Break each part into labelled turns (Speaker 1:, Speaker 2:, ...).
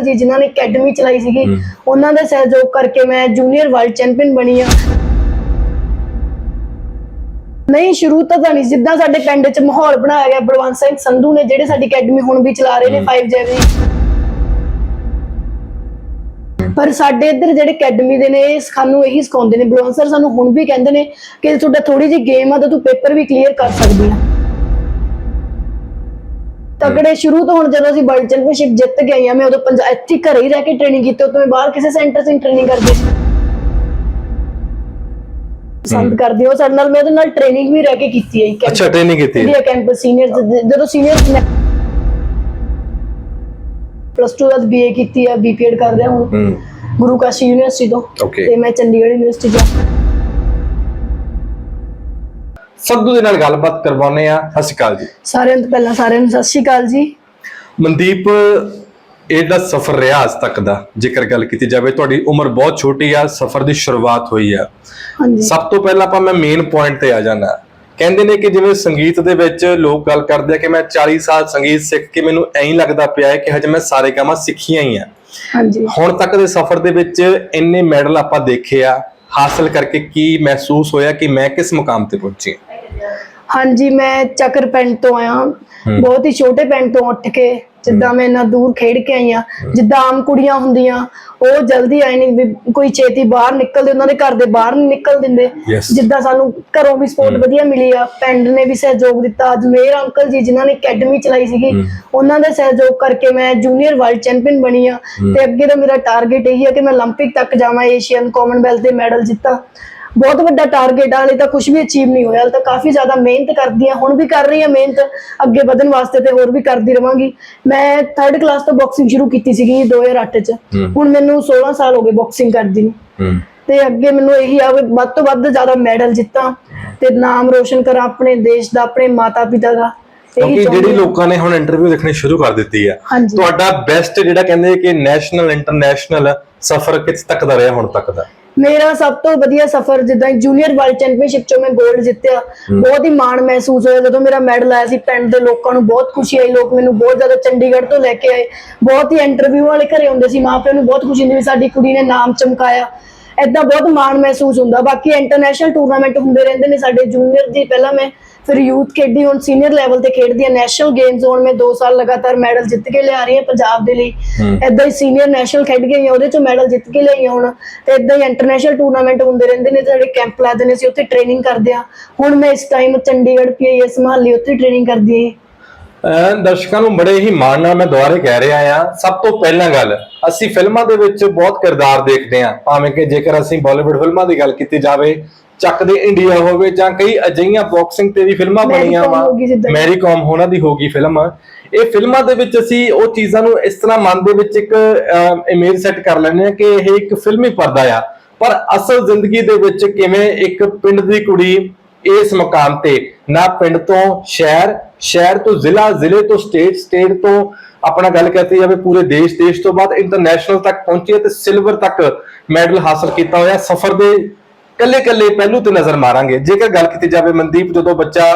Speaker 1: Uncle ਜੀ ਜਿਨ੍ਹਾਂ ਨੇ ਅਕੈਡਮੀ ਚਲਾਈ ਸੀਗੀ ਉਹਨਾਂ ਦੇ ਸਹਿਯੋਗ ਕਰਕੇ ਮੈਂ ਜੂਨੀਅਰ ਵਰਲਡ ਚੈਂਪੀਅਨ ਬਣੀ ਆ। ਨਹੀਂ ਸ਼ੁਰੂ ਤੋਂ ਤਾਂ ਨਹੀਂ ਜਿੱਦਾਂ ਸਾਡੇ ਪਿੰਡ 'ਚ ਮਾਹੌਲ ਬਣਾਇਆ ਗਿਆ ਬਲਵੰਤ ਸਿੰਘ ਸੰਧੂ ਨੇ ਜਿਹੜੇ ਸਾਡੀ ਅਕੈਡਮੀ ਹੁਣ ਵੀ ਚਲਾ ਰਹੇ ਨੇ 5 ਜੈਵੀ ਪਰ ਸਾਡੇ ਇੱਧਰ ਜਿਹੜੇ ਅਕੈਡਮੀ ਦੇ ਨੇ ਇਹ ਸਾਨੂੰ ਇਹੀ ਸਿਖਾਉਂਦੇ ਨੇ ਬਲਵੰਤ ਸਰ ਸਾਨੂੰ ਹੁਣ ਵੀ ਕਹਿੰਦੇ ਨੇ ਕਿ ਤੁਹਾਡਾ ਥੋੜੀ ਜਿਹੀ ਗੇਮ ਆ ਤਾਂ ਤੂੰ ਪੇਪਰ ਵੀ ਕਲੀਅਰ ਕਰ ਸਕਦੀ ਆ। ਤਕੜੇ ਸ਼ੁਰੂ ਤੋਂ ਹੁਣ ਜਦੋਂ ਅਸੀਂ ਵਰਲਡ ਚੈਂਪੀਅਨਸ਼ਿਪ ਜਿੱਤ ਗਏ ਆ ਮੈਂ ਉਦੋਂ ਪੰਜਾਬ ਇੱਥੇ ਘਰੇ ਹੀ ਰਹਿ ਕੇ ਟ੍ਰੇਨਿੰਗ ਕੀਤੀ ਉਦੋਂ ਮੈਂ ਬਾਹਰ ਕਿਸੇ ਸੈਂਟਰ 'ਚ ਟ੍ਰੇਨਿੰਗ ਕਰਦੀ ਸੀ। ਪਸੰਦ ਕਰਦੀ ਹਾਂ ਸਾਡੇ ਨਾਲ ਮੈਂ ਉਹਦੇ ਨਾਲ ਟ੍ਰੇਨਿੰਗ ਵੀ ਰਹਿ ਕੇ ਕੀਤੀ ਹੈ
Speaker 2: ਅੱਛਾ ਟ੍ਰੇਨਿੰਗ ਕੀਤੀ ਹੈ।
Speaker 1: ਕੈਂਪਸ ਸੀਨੀਅਰ ਜਦੋਂ ਸੀਨੀਅਰ ਪਲੱਸ 2 ਬਾਅਦ ਬੀਏ ਕੀਤੀ ਹੈ ਬੀਪੀਐਡ ਕਰ ਰਿਹਾ ਹੁਣ।
Speaker 2: ਹੂੰ।
Speaker 1: ਗੁਰੂ ਕਾਸ਼ੀ ਯੂਨੀਵਰਸਿਟੀ ਤੋਂ. ਤੇ ਮੈਂ ਚੰਡੀਗੜ੍ਹ ਯੂਨੀਵਰਸਿਟੀ ਤੋਂ
Speaker 2: ਸੱਧੂ ਦੇ ਨਾਲ ਗੱਲਬਾਤ ਕਰਵਾਉਨੇ ਆ ਸਤਿ ਸ਼੍ਰੀ ਅਕਾਲ ਜੀ।
Speaker 1: ਸਾਰਿਆਂ ਤੋਂ ਪਹਿਲਾਂ ਸਾਰਿਆਂ ਨੂੰ ਸਤਿ ਸ਼੍ਰੀ ਅਕਾਲ ਜੀ।
Speaker 2: ਮਨਦੀਪ ਇਹ ਜਿਹੜਾ ਸਫ਼ਰ ਰਿਹਾ ਅੱਜ ਤੱਕ ਦਾ ਜੇਕਰ ਗੱਲ ਕੀਤੀ ਜਾਵੇ ਤੁਹਾਡੀ ਉਮਰ ਬਹੁਤ ਛੋਟੀ ਆ ਸਫ਼ਰ ਦੀ ਸ਼ੁਰੂਆਤ ਹੋਈ ਆ।
Speaker 1: ਹਾਂਜੀ।
Speaker 2: ਸਭ ਤੋਂ ਪਹਿਲਾਂ ਆਪਾਂ ਮੈਂ ਮੇਨ ਪੁਆਇੰਟ ਤੇ ਆ ਜਾਣਾ ਕਹਿੰਦੇ ਨੇ ਕਿ ਜਿਵੇਂ ਸੰਗੀਤ ਦੇ ਵਿੱਚ ਲੋਕ ਗੱਲ ਕਰਦੇ ਆ ਕਿ ਮੈਂ 40 ਸਾਲ ਸੰਗੀਤ ਸਿੱਖ ਕੇ ਮੈਨੂੰ ਐਂ ਲੱਗਦਾ ਪਿਆ ਹੈ ਕਿ ਹਜੇ ਮੈਂ ਸਾਰੇ ਕੰਮਾਂ ਸਿੱਖੀਆਂ ਹੀ ਆ।
Speaker 1: ਹਾਂਜੀ।
Speaker 2: ਹੁਣ ਤੱਕ ਦੇ ਸਫ਼ਰ ਦੇ ਵਿੱਚ ਇੰਨੇ ਮੈਡਲ ਆਪਾਂ ਦੇਖੇ ਆ ਹਾਸਲ ਕਰਕੇ ਕੀ ਮਹਿਸੂਸ ਹੋਇਆ ਕਿ ਮੈਂ ਕਿਸ ਮੁਕਾਮ ਤੇ ਪਹੁੰਚੀ
Speaker 1: ਹਾਂਜੀ ਮੈਂ ਚੱਕਰ ਪਿੰਡ ਤੋਂ ਆਇਆ ਬਹੁਤ ਹੀ ਛੋਟੇ ਪਿੰਡ ਤੋਂ ਉੱਠ ਕੇ ਜਿੱਦਾਂ ਮੈਂ ਇੰਨਾ ਦੂਰ ਖੇਡ ਕੇ ਆਈ ਆ ਜਿੱਦਾਂ ਆਮ ਕੁੜੀਆਂ ਹੁੰਦੀਆਂ ਉਹ ਜਲਦੀ ਆਏ ਨਹੀਂ ਵੀ ਕੋਈ ਛੇਤੀ ਬਾਹਰ ਨਿਕਲਦੇ ਉਹਨਾਂ ਦੇ ਘਰ ਦੇ ਬਾਹਰ ਨਹੀਂ ਨਿਕਲ ਦਿੰਦੇ
Speaker 2: Yes.
Speaker 1: ਜਿੱਦਾਂ ਸਾਨੂੰ ਘਰੋਂ ਵੀ ਸਪੋਰਟ ਵਧੀਆ ਮਿਲੀ ਆ ਪਿੰਡ ਨੇ ਵੀ ਸਹਿਯੋਗ ਦਿੱਤਾ ਅਜਮੇਰ ਅੰਕਲ ਜੀ ਜਿਨ੍ਹਾਂ ਨੇ ਅਕੈਡਮੀ ਚਲਾਈ ਸੀਗੀ ਉਹਨਾਂ ਦੇ ਸਹਿਯੋਗ ਕਰਕੇ ਮੈਂ ਜੂਨੀਅਰ ਵਰਲਡ ਚੈਂਪੀਅਨ ਬਣੀ ਆ ਤੇ ਅੱਗੇ ਦਾ ਮੇਰਾ ਟਾਰਗੇਟ ਇਹੀ ਆ ਕਿ ਮੈਂ 올림픽 ਤੱਕ ਜਾਵਾਂ ਏਸ਼ੀਅਨ ਕਾਮਨਵੈਲਥ ਦੇ ਮੈਡਲ ਜਿੱਤਾਂ ਬਹੁਤ ਵੱਡਾ ਟਾਰਗੇਟ ਆ ਹਲੇ ਤਾਂ ਕੁਝ ਵੀ ਅਚੀਵ ਨਹੀਂ ਹੋਇਆ ਹਲੇ ਤਾਂ ਕਾਫੀ ਜ਼ਿਆਦਾ ਮਿਹਨਤ ਕਰਦੀ ਆ ਹੁਣ ਵੀ ਕਰ ਰਹੀ ਆ ਮਿਹਨਤ ਅੱਗੇ ਵਧਣ ਵਾਸਤੇ ਤੇ ਹੋਰ ਵੀ ਕਰਦੀ ਰਵਾਂਗੀ। ਮੈਂ 3rd ਕਲਾਸ ਤੋਂ ਬਾਕਸਿੰਗ ਸ਼ੁਰੂ ਕੀਤੀ ਸੀਗੀ 2008 ਚ। ਹੁਣ ਮੈਨੂੰ 16 ਸਾਲ ਹੋ ਗਏ ਬਾਕਸਿੰਗ ਕਰਦੀ ਨੂੰ। ਤੇ ਅੱਗੇ ਮੈਨੂੰ ਇਹੀ ਆ ਵੀ ਵੱਧ ਤੋਂ ਵੱਧ ਜ਼ਿਆਦਾ ਮੈਡਲ ਜਿੱਤਾਂ ਤੇ ਨਾਮ ਰੋਸ਼ਨ ਕਰਾਂ ਆਪਣੇ ਦੇਸ਼ ਦਾ ਆਪਣੇ ਮਾਤਾ ਪਿਤਾ ਦਾ
Speaker 2: ਕਿਉਂਕਿ ਜਿਹੜੀ। ਲੋਕਾਂ ਨੇ ਹੁਣ ਇੰਟਰਵਿਊ ਦੇਖਣੀ ਸ਼ੁਰੂ ਕਰ ਦਿੱਤੀ ਆ। ਤੁਹਾਡਾ ਬੈਸਟ ਜਿਹੜਾ ਕਹਿੰਦੇ ਕਿ ਨੈਸ਼ਨਲ ਇੰਟਰਨੈਸ਼ਨਲ ਸਫ਼ਰ ਕਿੱਥੇ ਤੱਕ ਦਾ ਰਿਹਾ ਹੁਣ ਤੱਕ ਦਾ?
Speaker 1: ਮੇਰਾ ਸਭ ਤੋਂ ਵਧੀਆ ਸਫ਼ਰ ਜਿੱਦਾਂ ਜੂਨੀਅਰ ਵਰਲਡ ਚੈਂਪੀਅਨਸ਼ਿਪ ਚੋਂ ਮੈਂ 골ਡ ਜਿੱਤਿਆ ਬਹੁਤ ਹੀ ਮਾਣ ਮਹਿਸੂਸ ਹੋਇਆ ਜਦੋਂ ਮੇਰਾ ਮੈਡਲ ਆਇਆ ਸੀ ਪਿੰਡ ਦੇ ਲੋਕਾਂ ਨੂੰ। ਬਹੁਤ ਖੁਸ਼ੀ ਆਈ ਲੋਕ ਮੈਨੂੰ ਬਹੁਤ ਜ਼ਿਆਦਾ ਚੰਡੀਗੜ੍ਹ ਤੋਂ ਲੈ ਕੇ ਆਏ। ਬਹੁਤ ਹੀ ਇੰਟਰਵਿਊ ਵਾਲੇ ਘਰੇ ਹੁੰਦੇ ਸੀ ਮਾਪਿਆਂ ਨੂੰ ਬਹੁਤ ਖੁਸ਼ੀ ਹੁੰਦੀ ਵੀ ਸਾਡੀ ਕੁੜੀ ਨੇ ਨਾਮ ਚਮਕਾਇਆ। ਐਦਾਂ ਬਹੁਤ ਮਾਣ ਮਹਿਸੂਸ ਹੁੰਦਾ। ਬਾਕੀ ਇੰਟਰਨੈਸ਼ਨਲ ਟੂਰਨਾਮੈਂਟ ਹੁੰਦੇ ਰਹਿੰਦੇ ਨੇ ਸਾਡੇ ਜੂਨੀਅਰ ਦੀ ਪਹਿਲਾਂ ਮੈਂ ਫਿਰ ਯੂਥ ਖੇਡੀ ਹੁਣ ਸੀਨੀਅਰ ਲੈਵਲ ਤੇ ਖੇਡਦੀ ਹਾਂ। ਨੈਸ਼ਨਲ ਗੇਮਸ ਹੁਣ ਮੈਂ 2 ਸਾਲ ਲਗਾਤਾਰ ਮੈਡਲ ਜਿੱਤ ਕੇ ਲਿਆ ਰਹੀ ਹਾਂ ਪੰਜਾਬ ਦੇ ਲਈ। ਐਦਾਂ ਹੀ ਸੀਨੀਅਰ ਨੈਸ਼ਨਲ ਖੇਡ ਗਈ ਹਾਂ ਉਹਦੇ ਚੋਂ ਮੈਡਲ ਜਿੱਤ ਕੇ ਲਿਆਈ ਹਾਂ ਹੁਣ। ਤੇ ਐਦਾਂ ਹੀ ਇੰਟਰਨੈਸ਼ਨਲ ਟੂਰਨਾਮੈਂਟ ਹੁੰਦੇ ਰਹਿੰਦੇ ਨੇ ਸਾਡੇ ਕੈਂਪ ਲੱਗਦੇ ਨੇ ਅਸੀਂ ਉੱਥੇ ਟ੍ਰੇਨਿੰਗ ਕਰਦੇ ਹਾਂ। ਹੁਣ ਮੈਂ ਇਸ ਟਾਈਮ ਚੰਡੀਗੜ੍ਹ ਪੀਆਈਐਸ ਮਹਾਲੀ ਉੱਥੇ ਟ੍ਰੇਨਿੰਗ ਕਰਦੀ ਹਾਂ।
Speaker 2: ਦਰਸ਼ਕਾਂ ਨੂੰ ਬੜੇ ਹੀ ਮਾਣ ਨਾਲ ਮੈਂ ਦੁਬਾਰੇ ਕਹਿ ਰਿਹਾ ਆ ਸਭ ਤੋਂ ਪਹਿਲਾਂ ਗੱਲ ਅਸੀਂ ਫਿਲਮਾਂ ਦੇ ਵਿੱਚ ਬਹੁਤ ਕਿਰਦਾਰ ਦੇਖਦੇ ਆ ਭਾਵੇਂ ਕਿ ਜੇਕਰ ਅਸੀਂ ਬਾਲੀਵੁੱਡ ਫਿਲਮਾਂ ਦੀ ਗੱਲ ਕੀਤੀ ਜਾਵੇ ਚੱਕ ਦੇ ਇੰਡੀਆ ਹੋਵੇ ਜਾਂ ਕਈ ਅਜਿਹੀਆਂ ਬਾਕਸਿੰਗ ਤੇ ਵੀ ਫਿਲਮਾਂ ਬਣੀਆਂ ਵਾ।
Speaker 1: ਹੋ ਜਿੱਦਾਂ।
Speaker 2: ਮੈਰੀ ਕਾਮ ਹੋਣਾ ਦੀ ਹੋਗੀ ਫਿਲਮ। ਇਹ ਫਿਲਮਾਂ ਦੇ ਵਿੱਚ ਅਸੀਂ ਉਹ ਚੀਜ਼ਾਂ ਨੂੰ ਇਸ ਤਰ੍ਹਾਂ ਮਨ ਦੇ ਵਿੱਚ ਇੱਕ ਇਮੇਜ ਸੈੱਟ ਕਰ ਲੈਂਦੇ ਆ ਕਿ ਇਹ ਇੱਕ ਫਿਲਮੀ ਪਰਦਾ ਆ। ਪਰ ਅਸਲ ਜ਼ਿੰਦਗੀ ਦੇ ਵਿੱਚ ਕਿਵੇਂ ਇੱਕ ਪਿੰਡ ਦੀ ਕੁੜੀ ਇਸ ਮਕਾਮ ਤੇ ਨਾ ਪਿੰਡ ਤੋਂ ਸ਼ਹਿਰ ਸ਼ਹਿਰ ਤੋਂ ਜ਼ਿਲ੍ਹਾ ਜ਼ਿਲ੍ਹੇ ਤੋਂ ਸਟੇਟ ਸਟੇਟ ਤੋਂ ਆਪਣਾ ਗੱਲ ਕਰਤੀ ਜਾਵੇ ਪੂਰੇ ਦੇਸ਼ ਦੇਸ਼ ਤੋਂ ਬਾਅਦ ਇੰਟਰਨੈਸ਼ਨਲ ਤੱਕ ਪਹੁੰਚੀ ਹੈ ਤੇ ਸਿਲਵਰ ਤੱਕ ਮੈਡਲ ਹਾਸਲ ਕੀਤਾ ਹੋਇਆ। ਸਫ਼ਰ ਦੇ ਕੱਲੇ ਕੱਲੇ ਪਹਿਲੂ ਤੇ ਨਜ਼ਰ ਮਾਰਾਂਗੇ। ਜੇਕਰ ਗੱਲ ਕੀਤੀ ਜਾਵੇ ਮਨਦੀਪ ਜਦੋਂ ਬੱਚਾ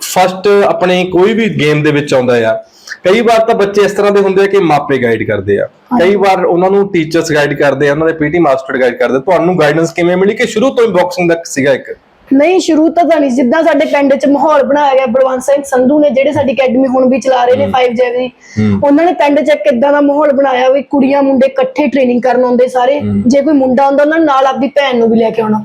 Speaker 2: ਫਸਟ ਆਪਣੇ ਕੋਈ ਵੀ ਗੇਮ ਦੇ ਵਿੱਚ ਆਉਂਦਾ ਆ ਕਈ ਵਾਰ ਤਾਂ ਬੱਚੇ ਇਸ ਤਰ੍ਹਾਂ ਦੇ ਹੁੰਦੇ ਆ ਕਿ ਮਾਪੇ ਗਾਈਡ ਕਰਦੇ ਆ। ਕਈ ਵਾਰ ਉਹਨਾਂ ਨੂੰ ਟੀਚਰਸ ਗਾਈਡ ਕਰਦੇ ਆ ਉਹਨਾਂ ਦੇ ਪੀਟੀ ਮਾਸਟਰ ਗਾਈਡ ਕਰਦੇ। ਤੁਹਾਨੂੰ ਗਾਈਡੈਂਸ ਕਿਵੇਂ ਮਿਲੀ ਕਿ ਸ਼ੁਰੂ ਤੋਂ ਹੀ ਬਾਕਸਿੰਗ ਦਾ ਸੀਗਾ ਇੱਕ?
Speaker 1: ਨਹੀਂ ਸ਼ੁਰੂ ਤੋਂ ਤਾਂ ਨਹੀਂ ਜਿੱਦਾਂ ਸਾਡੇ ਪਿੰਡ 'ਚ ਮਾਹੌਲ ਬਣਾਇਆ ਗਿਆ ਬਲਵੰਤ ਸਿੰਘ ਸੰਧੂ ਨੇ ਜਿਹੜੇ ਸਾਡੀ ਅਕੈਡਮੀ ਹੁਣ ਵੀ ਚਲਾ ਰਹੇ ਨੇ 5 ਜੈਵੀ ਉਹਨਾਂ ਨੇ ਪਿੰਡ 'ਚ ਇੱਕ ਇਦਾਂ ਦਾ ਮਾਹੌਲ ਬਣਾਇਆ ਵੀ ਕੁੜੀਆਂ ਮੁੰਡੇ ਇਕੱਠੇ ਟ੍ਰੇਨਿੰਗ ਕਰਨ ਆਉਂਦੇ ਸਾਰੇ ਜੇ ਕੋਈ ਮੁੰਡਾ ਆਉਂਦਾ ਉਹਨਾਂ ਨਾਲ ਆਪਦੀ ਭੈਣ ਨੂੰ ਵੀ ਲੈ ਕੇ ਆਉਣਾ।